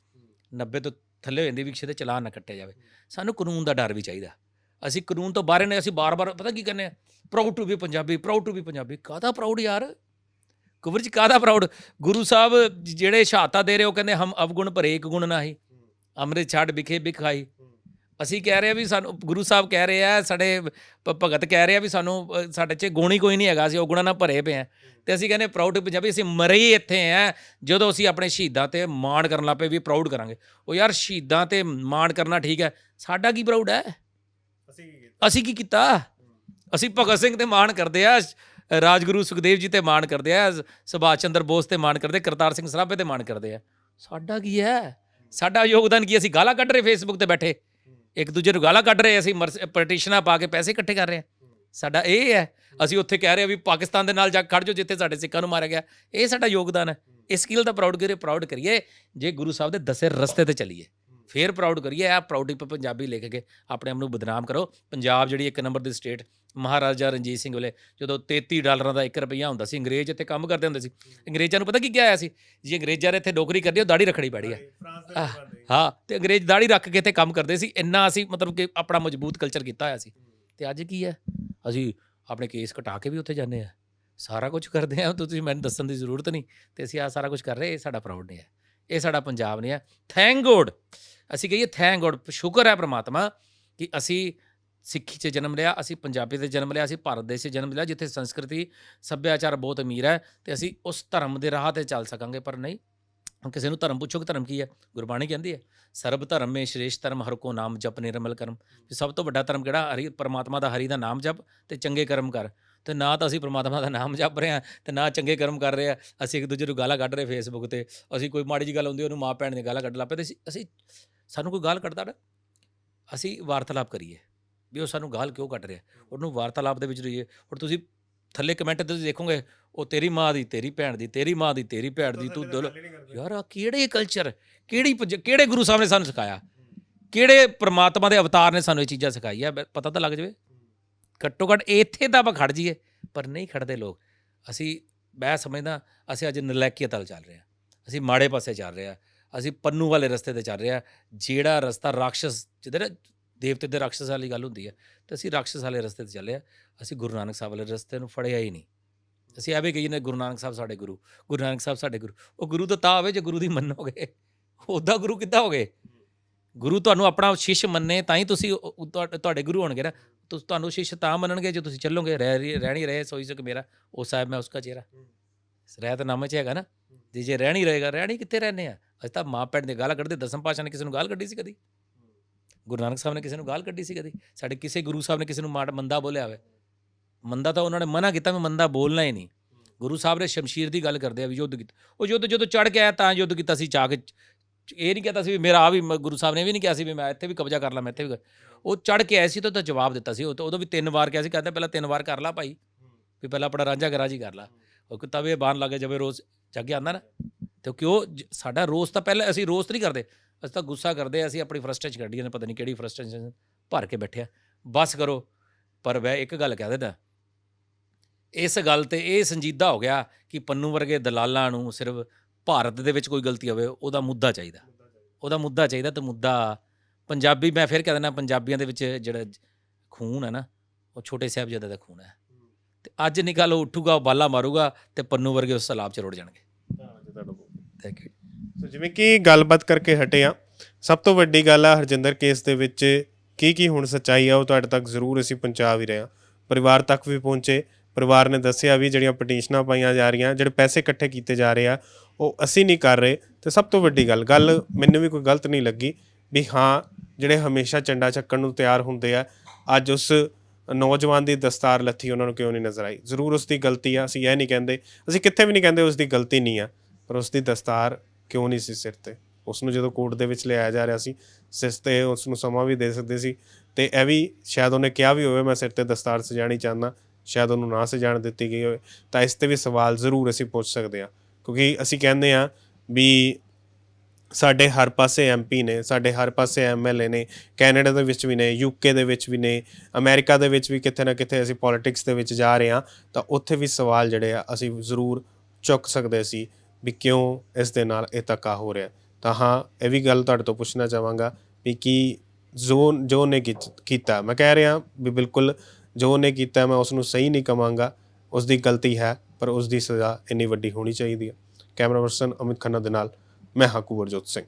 90 ਤੋਂ ਥੱਲੇ ਹੋ ਜਾਂਦੀ ਰਿਕਸ਼ੇ 'ਤੇ ਚਲਾਨ ਨਾ ਕੱਟਿਆ ਜਾਵੇ। ਸਾਨੂੰ ਕਾਨੂੰਨ ਦਾ ਡਰ ਵੀ ਚਾਹੀਦਾ। ਅਸੀਂ ਕਾਨੂੰਨ ਤੋਂ ਬਾਹਰ ਨੇ ਅਸੀਂ ਬਾਰ-ਬਾਰ, ਪਤਾ ਕੀ ਕਹਿੰਦੇ ਆ proud to be Punjabi proud to be Punjabi. ਕਾਹਦਾ ਪ੍ਰਾਊਡ ਯਾਰ? ਕਬਰ ਚ ਕਾਹਦਾ ਪ੍ਰਾਊਡ ਗੁਰੂ ਸਾਹਿਬ ਜਿਹੜੇ ਸ਼ਹਾਦਤਾਂ ਦੇ ਰਹੇ, ਉਹ ਕਹਿੰਦੇ, ਹਮ ਅਵਗੁਣ ਭਰੇ ਇੱਕ ਗੁਣ ਨਾਹੀ। ਅੰਮ੍ਰਿਤ ਛੱਡ ਵਿਖੇ ਬਿਖਾਈ ਅਸੀਂ ਕਹਿ ਰਹੇ ਆ ਵੀ ਸਾਨੂੰ ਗੁਰੂ ਸਾਹਿਬ ਕਹਿ ਰਹੇ ਆ ਸਾਡੇ ਭ- ਭਗਤ ਕਹਿ ਰਹੇ ਆ ਵੀ ਸਾਨੂੰ ਅ, ਸਾਡੇ 'ਚ ਗੁਣ ਕੋਈ ਨਹੀਂ ਹੈਗਾ ਅਸੀਂ ਉਹ ਗੁਣਾਂ ਨਾਲ ਭਰੇ ਪਏ ਆ ਤੇ ਅਸੀਂ ਕਹਿੰਦੇ ਪ੍ਰਾਊਡ ਪੰਜਾਬੀ ਅਸੀਂ ਮਰੇ ਹੀ ਇੱਥੇ ਆ ਜਦੋਂ ਅਸੀਂ ਆਪਣੇ ਸ਼ਹੀਦਾਂ ਤੇ ਮਾਣ ਕਰਨ ਲੱਪੇ ਵੀ ਪ੍ਰਾਊਡ ਕਰਾਂਗੇ। ਉਹ ਯਾਰ ਸ਼ਹੀਦਾਂ ਤੇ ਮਾਣ ਕਰਨਾ ਠੀਕ ਹੈ ਸਾਡਾ ਕੀ ਪ੍ਰਾਊਡ ਹੈ? ਅਸੀਂ ਕੀ ਕੀਤਾ? ਅਸੀਂ ਕੀ ਕੀਤਾ? ਅਸੀਂ ਭਗਤ ਸਿੰਘ ਤੇ ਮਾਣ ਕਰਦੇ ਆ ਰਾਜਗੁਰੂ ਸੁਖਦੇਵ ਜੀ ਤੇ ਮਾਣ ਕਰਦੇ ਆ ਸੁਭਾਸ਼ ਚੰਦਰ ਬੋਸ ਤੇ ਮਾਣ ਕਰਦੇ ਕਰਤਾਰ ਸਿੰਘ ਸਰਾਭੇ ਤੇ ਮਾਣ ਕਰਦੇ ਆ। ਸਾਡਾ ਕੀ ਹੈ? ਸਾਡਾ ਯੋਗਦਾਨ ਕੀ ਹੈ? ਅਸੀਂ ਗਾਲਾਂ ਕੱਢ ਰਹੇ ਫੇਸਬੁੱਕ ਤੇ ਬੈਠੇ। ਇੱਕ ਦੂਜੇ ਨੂੰ ਗਾਲਾਂ ਕੱਢ ਰਹੇ ਅਸੀਂ ਪਟੀਸ਼ਨਾਂ ਪਾ ਕੇ ਪੈਸੇ ਇਕੱਠੇ ਕਰ ਰਹੇ ਹਾਂ ਸਾਡਾ ਇਹ ਹੈ, ਅਸੀਂ ਉੱਥੇ ਕਹਿ ਰਹੇ ਹਾਂ ਵੀ ਪਾਕਿਸਤਾਨ ਦੇ ਨਾਲ ਜਾ ਕੇ ਖੜ ਜਾਓ ਜਿੱਥੇ ਸਾਡੇ ਸਿੱਖਾਂ ਨੂੰ ਮਾਰਿਆ ਗਿਆ। ਇਹ ਸਾਡਾ ਯੋਗਦਾਨ ਹੈ। ਇਸ ਸਕਿੱਲ ਦਾ ਪ੍ਰਾਊਡ ਕਰੀਏ ਪ੍ਰਾਊਡ ਕਰੀਏ। ਜੇ ਗੁਰੂ ਸਾਹਿਬ ਦੇ ਦੱਸੇ ਰਸਤੇ ਤੇ ਚੱਲੀਏ, ਫੇਰ ਪ੍ਰਾਊਡ ਕਰੀਏ। ਆ ਪ੍ਰਾਊਡਿੰਗ ਪੰਜਾਬੀ ਲਿਖ ਕੇ ਆਪਣੇ ਆਪ ਨੂੰ ਬਦਨਾਮ ਕਰੋ। ਪੰਜਾਬ ਜਿਹੜੀ ਇੱਕ ਨੰਬਰ ਦੀ ਸਟੇਟ ਮਹਾਰਾਜਾ ਰਣਜੀਤ ਸਿੰਘ ਵੇਲੇ ਜਦੋਂ 33 ਡਾਲਰਾਂ ਦਾ 1 ਰੁਪਈਆ ਹੁੰਦਾ ਸੀ ਅੰਗਰੇਜ਼ ਇੱਥੇ ਕੰਮ ਕਰਦੇ ਹੁੰਦੇ ਸੀ। ਅੰਗਰੇਜ਼ਾਂ ਨੂੰ ਪਤਾ ਕੀ ਕਿਹਾ ਆਇਆ ਸੀ? ਜੀ ਅੰਗਰੇਜ਼ਾਂ ਨੇ ਇੱਥੇ ਨੌਕਰੀ ਕਰਨੀ ਉਹ ਦਾੜੀ ਰੱਖਣੀ ਪੈਣੀ ਹੈ ਹਾਂ ਤੇ ਅੰਗਰੇਜ਼ ਦਾੜੀ ਰੱਖ ਕੇ ਇੱਥੇ ਕੰਮ ਕਰਦੇ ਸੀ। ਇੰਨਾ ਅਸੀਂ ਮਤਲਬ ਕਿ ਆਪਣਾ ਮਜ਼ਬੂਤ ਕਲਚਰ ਕੀਤਾ ਹੋਇਆ ਸੀ। ਤੇ ਅੱਜ ਕੀ ਹੈ? ਅਸੀਂ ਆਪਣੇ ਕੇਸ ਕਟਾ ਕੇ ਵੀ ਉੱਥੇ ਜਾਂਦੇ ਆ ਸਾਰਾ ਕੁਝ ਕਰਦੇ ਆ ਤੁਸੀਂ ਮੈਨੂੰ ਦੱਸਣ ਦੀ ਜ਼ਰੂਰਤ ਨਹੀਂ। ਤੇ ਅਸੀਂ ਆ ਸਾਰਾ ਕੁਝ ਕਰ ਰਹੇ ਇਹ ਸਾਡਾ ਪ੍ਰਾਊਡ ਨਹੀਂ ਹੈ। ਇਹ ਸਾਡਾ ਪੰਜਾਬ ਨਹੀਂ ਹੈ। ਥੈਂਕ ਗੋਡ ਅਸੀਂ ਕਹੀਏ ਥੈਂਕ ਗੋਡ ਸ਼ੁਕਰ ਹੈ ਪ੍ਰਮਾਤਮਾ ਕਿ ਅਸੀਂ ਸਿੱਖੀ 'ਚ ਜਨਮ ਲਿਆ, ਅਸੀਂ ਪੰਜਾਬੀ 'ਤੇ ਜਨਮ ਲਿਆ, ਅਸੀਂ ਭਾਰਤ ਦੇਸ਼ 'ਚ ਜਨਮ ਲਿਆ, ਜਿੱਥੇ ਸੰਸਕ੍ਰਿਤੀ, ਸੱਭਿਆਚਾਰ ਬਹੁਤ ਅਮੀਰ ਹੈ ਤੇ ਅਸੀਂ ਉਸ ਧਰਮ ਦੇ ਰਾਹ ਤੇ ਚੱਲ ਸਕਾਂਗੇ। ਪਰ ਨਹੀਂ, ਹੁਣ ਕਿਸੇ ਨੂੰ ਧਰਮ ਪੁੱਛੋ ਕਿ ਧਰਮ ਕੀ ਹੈ? ਗੁਰਬਾਣੀ ਕਹਿੰਦੀ ਹੈ, ਸਰਬ ਧਰਮ ਮੇ ਸ਼੍ਰੇਸ਼ਟ ਧਰਮ, ਹਰ ਕੋ ਨਾਮ ਜਪ ਨਿਰਮਲ ਕਰਮ। ਸਭ ਤੋਂ ਵੱਡਾ ਧਰਮ ਕਿਹੜਾ? ਹਰੀ, ਪਰਮਾਤਮਾ ਦਾ ਹਰੀ ਦਾ ਨਾਮ ਜਪ ਤੇ ਚੰਗੇ ਕਰਮ ਕਰ। ਤੇ ਨਾ ਤਾਂ ਅਸੀਂ ਪਰਮਾਤਮਾ ਦਾ ਨਾਮ ਜਪ ਰਹੇ ਹਾਂ ਤੇ ਨਾ ਚੰਗੇ ਕਰਮ ਕਰ ਰਹੇ ਆ ਅਸੀਂ ਇੱਕ ਦੂਜੇ ਨੂੰ ਗਾਲਾਂ ਕੱਢ ਰਹੇ ਫੇਸਬੁੱਕ ਤੇ। ਅਸੀਂ ਕੋਈ ਮਾੜੀ ਜੀ ਗੱਲ ਹੁੰਦੀ ਉਹਨੂੰ ਮਾਂ ਭੈਣ ਦੀਆਂ ਗਾਲਾਂ ਕੱਢ ਲੱਪੇ ਤੇ ਅਸੀਂ- ਅਸੀਂ, ਸਾਨੂੰ ਕੋਈ ਗਾਲ ਕੱਢਦਾ ਨਾ ਅਸੀਂ ਵਾਰਤਾਲਾਪ ਕਰੀਏ। ਵੀ ਉਹ ਸਾਨੂੰ ਗਾਲ ਕਿਉਂ ਕੱਢ ਰਿਹਾ? ਉਹਨੂੰ ਵਾਰਤਾਲਾਪ ਦੇ ਵਿੱਚ ਰਹੀਏ। ਹੁਣ ਤੁਸੀਂ ਥੱਲੇ ਕਮੈਂਟ ਤੇ ਤੁਸੀਂ ਦੇਖੋਗੇ, ਉਹ ਤੇਰੀ ਮਾਂ ਦੀ, ਤੇਰੀ ਭੈਣ ਦੀ, ਤੇਰੀ ਮਾਂ ਦੀ, ਤੇਰੀ ਭੈਣ ਦੀ, ਤੂੰ ਦੁਲ ਯਾਰ ਆ ਕਿਹੜੇ ਕਲਚਰ ਕਿਹੜੀ ਕਿਹੜੇ ਗੁਰੂ ਸਾਹਿਬ ਨੇ ਸਾਨੂੰ ਸਿਖਾਇਆ? ਕਿਹੜੇ ਪ੍ਰਮਾਤਮਾ ਦੇ ਅਵਤਾਰ ਨੇ ਸਾਨੂੰ ਇਹ ਚੀਜ਼ਾਂ ਸਿਖਾਈਆਂ ਪਤਾ ਤਾਂ ਲੱਗ ਜਾਵੇ। ਘੱਟੋ ਘੱਟ ਇੱਥੇ ਤਾਂ ਆਪਾਂ ਖੜ ਜਾਈਏ, ਪਰ ਨਹੀਂ ਖੜਦੇ ਲੋਕ। ਅਸੀਂ, ਮੈਂ ਸਮਝਦਾ, ਅਸੀਂ ਅੱਜ ਨਲਾਇਕੀਅਤ ਵੱਲ ਚੱਲ ਰਹੇ ਹਾਂ। ਅਸੀਂ ਮਾੜੇ ਪਾਸੇ ਚੱਲ ਰਹੇ ਹਾਂ। ਅਸੀਂ ਪੰਨੂ ਵਾਲੇ ਰਸਤੇ ਤੇ ਚੱਲ ਰਹੇ ਹਾਂ। ਜਿਹੜਾ ਰਸਤਾ ਰਾਖਸ਼ਸ ਜਿਹਦੇ ਨਾ ਦੇਵਤੇ ਦੇ ਰਾਖਸ਼ਸ ਵਾਲੀ ਗੱਲ ਹੁੰਦੀ ਹੈ ਤੇ ਅਸੀਂ ਰਾਖਸ਼ਸ ਵਾਲੇ ਰਸਤੇ ਤੇ ਚੱਲੇ ਹਾਂ ਅਸੀਂ ਗੁਰੂ ਨਾਨਕ ਸਾਹਿਬ ਵਾਲੇ ਰਸਤੇ ਨੂੰ ਫੜਿਆ ਹੀ ਨਹੀਂ। ਅਸੀਂ ਐਵੇਂ ਕਹੀਏ ਨੇ ਗੁਰੂ ਨਾਨਕ ਸਾਹਿਬ ਸਾਡੇ ਗੁਰੂ ਗੁਰੂ ਨਾਨਕ ਸਾਹਿਬ ਸਾਡੇ ਗੁਰੂ ਉਹ ਗੁਰੂ ਤਾਂ ਤਾਂ ਹੋਵੇ ਜੇ ਗੁਰੂ ਦੀ ਮੰਨੋਗੇ ਉਹਦਾ ਗੁਰੂ ਕਿੱਦਾਂ ਹੋਗੇ? ਗੁਰੂ ਤੁਹਾਨੂੰ ਆਪਣਾ ਸ਼ਿਸ਼ ਮੰਨੇ ਤਾਂ ਹੀ ਤੁਸੀਂ ਤੁਹਾਡੇ ਗੁਰੂ ਹੋਣਗੇ ਨਾ ਤੁਸ ਤੁਹਾਨੂੰ ਸ਼ਿਸ਼ ਤਾਂ ਮੰਨਣਗੇ ਜੇ ਤੁਸੀਂ ਚੱਲੋਗੇ ਰਹਿ ਰਹੀ- ਰਹਿਣੀ ਰਹੇ ਸੋਈ ਸੁਖ ਮੇਰਾ ਉਹ ਸਾਹਿਬ ਮੈਂ ਉਸਕਾ ਚਿਹਰਾ। ਰਹਿਤ ਨਾਮੇ ਚ ਹੈਗਾ ਨਾ ਜੇ ਜੇ ਰਹਿਣੀ ਰਹੇਗਾ ਰਹਿਣੀ ਕਿੱਥੇ ਰਹਿੰਦੇ ਆ? ਅਸੀਂ ਤਾਂ ਮਾਂ ਭੈਣ ਦੀ ਗਾਲ ਕੱਢਦੇ ਦਸਮ ਪਾਸ਼ਾ ਨੇ ਕਿਸੇ ਨੂੰ ਗਾਲ ਕੱਢੀ ਸੀ ਕਦੀ? ਗੁਰੂ ਨਾਨਕ ਸਾਹਿਬ ਨੇ ਕਿਸੇ ਨੂੰ ਗਾਲ ਕੱਢੀ ਸੀ ਕਦੀ? ਸਾਡੇ ਕਿਸੇ ਗੁਰੂ ਸਾਹਿਬ ਨੇ ਕਿਸੇ ਨੂੰ ਮਾੜ, ਮੰਦਾ ਬੋਲਿਆ ਹੋਵੇ। ਮੰਦਾ ਤਾਂ ਉਹਨਾਂ ਨੇ ਮਨਾ ਕੀਤਾ ਵੀ ਮੰਦਾ ਬੋਲਣਾ ਹੀ ਨਹੀਂ। ਗੁਰੂ ਸਾਹਿਬ ਨੇ ਸ਼ਮਸ਼ੀਰ ਦੀ ਗੱਲ ਕਰਦੇ ਆ ਵੀ ਯੁੱਧ ਕੀਤਾ। ਉਹ ਯੁੱਧ ਜਦੋਂ ਚੜ ਕੇ ਆਇਆ ਤਾਂ ਯੁੱਧ ਕੀਤਾ ਸੀ, ਚਾਹ ਕੇ ਇਹ ਨਹੀਂ ਕਹਤਾ ਸੀ ਵੀ ਮੇਰਾ ਆ ਵੀ ਮ- ਗੁਰੂ ਸਾਹਿਬ ਨੇ ਇਹ ਵੀ ਨਹੀਂ ਕਿਹਾ ਸੀ ਵੀ ਮੈਂ ਇੱਥੇ ਵੀ ਕਬਜ਼ਾ ਕਰ ਲਾਂ, ਮੈਂ ਇੱਥੇ ਵੀ ਉਹ ਚੜ ਕੇ ਆਇਆ ਸੀ ਤਾਂ ਉਹਦਾ ਜਵਾਬ ਦਿੱਤਾ ਸੀ। ਉਹ ਤਾਂ, ਉਦੋਂ ਵੀ ਤਿੰਨ ਵਾਰ ਕਿਹਾ ਸੀ, ਕਹਿੰਦਾ ਪਹਿਲਾਂ ਤਿੰਨ ਵਾਰ ਕਰ ਲਾ ਭਾਈ, ਵੀ ਪਹਿਲਾਂ ਆਪਣਾ ਰਾਂਝਾ ਗਰਾਜੀ ਕਰ ਲਾ। ਉਹ ਕਿ ਤਵੇ ਬਾਣ ਲੱਗੇ ਜਵੇ ਰੋਜ਼ ਚੱਗੇ ਆਂਦਾ ਨਾ, ਤੇ ਕਿਉਂ ਜ- ਸਾਡਾ ਰੋਸ ਤਾਂ ਪਹਿਲਾਂ, ਅਸੀਂ ਰੋਸ ਨਹੀਂ ਕਰਦੇ। ਅਸੀਂ ਤਾਂ ਗੁੱਸਾ ਕਰਦੇ ਹਾਂ, ਅਸੀਂ ਆਪਣੀ ਫਰਸਟ੍ਰੇਸ਼ਨ ਕੱਢੀ ਨੇ ਪਤਾ ਨਹੀਂ ਕਿਹੜੀ ਫਰਸਟ੍ਰੇਸ਼ਨ ਭਰ ਕੇ ਬੈਠਿਆ ਬਸ ਕਰੋ ਪਰ ਮੈਂ ਇੱਕ ਗੱਲ ਕਹਿ ਦਿੰਦਾ ਇਸ ਗੱਲ ਤੇ ਇਹ ਸੰਜੀਦਾ ਹੋ ਗਿਆ ਕਿ ਪੰਨੂ ਵਰਗੇ ਦਲਾਲਾਂ ਨੂੰ ਸਿਰਫ ਭਾਰਤ ਦੇ ਵਿੱਚ ਕੋਈ ਗਲਤੀ ਹੋਵੇ ਉਹਦਾ ਮੁੱਦਾ ਚਾਹੀਦਾ। ਉਹਦਾ ਮੁੱਦਾ ਚਾਹੀਦਾ ਤੇ ਮੁੱਦਾ ਪੰਜਾਬੀ ਮੈਂ ਫਿਰ ਕਹਿ ਦਿੰਦਾ ਪੰਜਾਬੀਆਂ ਦੇ ਵਿੱਚ ਜਿਹੜਾ ਖੂਨ ਹੈ ਨਾ ਉਹ ਛੋਟੇ ਸਾਹਿਬਜ਼ਾਦੇ ਦਾ ਖੂਨ ਹੈ। ਤੇ ਅੱਜ ਨਿਕਲ ਉਹ ਉੱਠੂਗਾ ਉਹ ਬਾਲਾ ਮਾਰੂਗਾ ਤੇ ਪੰਨੂ ਵਰਗੇ ਉਸ ਸਲਾਬ 'ਚ ਰੁੜ ਜਾਣਗੇ। ਥੈਂਕ ਯੂ ਸੋ ਜਿਵੇਂ ਕਿ ਗੱਲਬਾਤ ਕਰਕੇ ਹਟੇ ਆ ਸਭ ਤੋਂ ਵੱਡੀ ਗੱਲ ਆ ਹਰਜਿੰਦਰ ਕੇਸ ਦੇ ਵਿੱਚ ਕੀ ਕੀ ਹੁਣ ਸੱਚਾਈ ਆ, ਉਹ ਤੁਹਾਡੇ ਤੱਕ ਜ਼ਰੂਰ ਅਸੀਂ ਪਹੁੰਚਾ ਵੀ ਰਹੇ ਆ ਪਰਿਵਾਰ ਤੱਕ ਵੀ ਪਹੁੰਚੇ, ਪਰਿਵਾਰ ਨੇ ਦੱਸਿਆ ਵੀ ਜਿਹੜੀਆਂ ਪਟੀਸ਼ਨਾਂ ਪਾਈਆਂ ਜਾ ਰਹੀਆਂ, ਜਿਹੜੇ ਪੈਸੇ ਇਕੱਠੇ ਕੀਤੇ ਜਾ ਰਹੇ ਆ, ਉਹ ਅਸੀਂ ਨਹੀਂ ਕਰ ਰਹੇ। ਤੇ ਸਭ ਤੋਂ ਵੱਡੀ ਗੱਲ ਗੱਲ ਮੈਨੂੰ ਵੀ ਕੋਈ ਗਲਤ ਨਹੀਂ ਲੱਗੀ ਵੀ ਹਾਂ, ਜਿਹੜੇ ਹਮੇਸ਼ਾ ਝੰਡਾ ਚੱਕਣ ਨੂੰ ਤਿਆਰ ਹੁੰਦੇ ਆ, ਅੱਜ ਉਸ ਨੌਜਵਾਨ ਦੀ ਦਸਤਾਰ ਲੱਥੀ ਉਹਨਾਂ ਨੂੰ ਕਿਉਂ ਨਹੀਂ ਨਜ਼ਰ ਆਈ? ਜ਼ਰੂਰ ਉਸ ਦੀ ਗਲਤੀ ਆ, ਅਸੀਂ ਇਹ ਨਹੀਂ ਕਹਿੰਦੇ, ਅਸੀਂ ਕਿੱਥੇ ਵੀ ਨਹੀਂ ਕਹਿੰਦੇ ਉਸ ਦੀ ਗਲਤੀ ਨਹੀਂ ਆ, ਪਰ ਉਸ ਦੀ ਦਸਤਾਰ ਕਿਉਂ ਨਹੀਂ ਸੀ ਸਿਰ ਤੇ? ਉਸ ਨੂੰ ਜਦੋਂ ਕੋਰਟ ਦੇ ਵਿੱਚ ਲਿਆਇਆ ਜਾ ਰਿਹਾ ਸੀ, ਸਿਰ ਤੇ ਉਸ ਨੂੰ ਸਮਾਂ ਵੀ ਦੇ ਸਕਦੇ ਸੀ। ਤੇ ਇਹ ਵੀ ਸ਼ਾਇਦ ਉਹਨੇ ਕਿਹਾ ਵੀ ਹੋਵੇ, ਮੈਂ ਸਿਰ ਤੇ ਦਸਤਾਰ ਸਜਾਣੀ ਚਾਹੁੰਦਾ, ਸ਼ਾਇਦ ਉਹਨੂੰ ਨਾ ਸਜਾਣ ਦਿੱਤੀ ਗਈ ਹੋਵੇ। ਤਾਂ ਇਸ ਤੇ ਵੀ ਸਵਾਲ ਜ਼ਰੂਰ ਅਸੀਂ ਪੁੱਛ ਸਕਦੇ ਹਾਂ। ਕਿਉਂਕਿ ਅਸੀਂ ਕਹਿੰਦੇ ਆ ਵੀ ਸਾਡੇ ਹਰ ਪਾਸੇ ਐਮਪੀ ਨੇ, ਸਾਡੇ ਹਰ ਪਾਸੇ ਐਮਐਲਏ ਨੇ, ਕੈਨੇਡਾ ਦੇ ਵਿੱਚ ਵੀ ਨੇ ਯੂਕੇ ਦੇ ਵਿੱਚ ਵੀ ਨੇ, ਅਮਰੀਕਾ ਦੇ ਵਿੱਚ ਵੀ ਕਿਤੇ ਨਾ ਕਿਤੇ ਅਸੀਂ ਪੋਲਿਟਿਕਸ ਦੇ ਵਿੱਚ ਜਾ ਰਹੇ ਹਾਂ। ਤਾਂ ਉੱਥੇ ਵੀ ਸਵਾਲ ਜਿਹੜੇ ਆ ਅਸੀਂ ਜ਼ਰੂਰ ਚੁੱਕ ਸਕਦੇ ਸੀ। ਵੀ ਕਿਉਂ ਇਸ ਦੇ ਨਾਲ ਇਹ ਧੱਕਾ ਹੋ ਰਿਹਾ ਤਾਂ ਹਾਂ, ਇਹ ਵੀ ਗੱਲ ਤੁਹਾਡੇ ਤੋਂ ਪੁੱਛਣਾ ਚਾਹਾਂਗਾ ਵੀ ਕੀ ਜੋ ਜੋ ਨੇ ਕੀਤਾ, ਮੈਂ ਕਹਿ ਰਿਹਾ ਵੀ ਬਿਲਕੁਲ ਜੋ ਨੇ ਕੀਤਾ, ਮੈਂ ਉਸ ਨੂੰ ਸਹੀ ਨਹੀਂ ਕਵਾਂਗਾ ਉਸ ਦੀ ਗਲਤੀ ਹੈ, ਪਰ ਉਸ ਦੀ ਸਜ਼ਾ ਇੰਨੀ ਵੱਡੀ ਹੋਣੀ ਚਾਹੀਦੀ ਹੈ। ਕੈਮਰਾ ਪਰਸਨ ਅਮਿਤ ਖੰਨਾ ਦੇ ਨਾਲ, ਮੈਂ ਹਾਂ ਕੁਵਰਜੋਤ ਸਿੰਘ।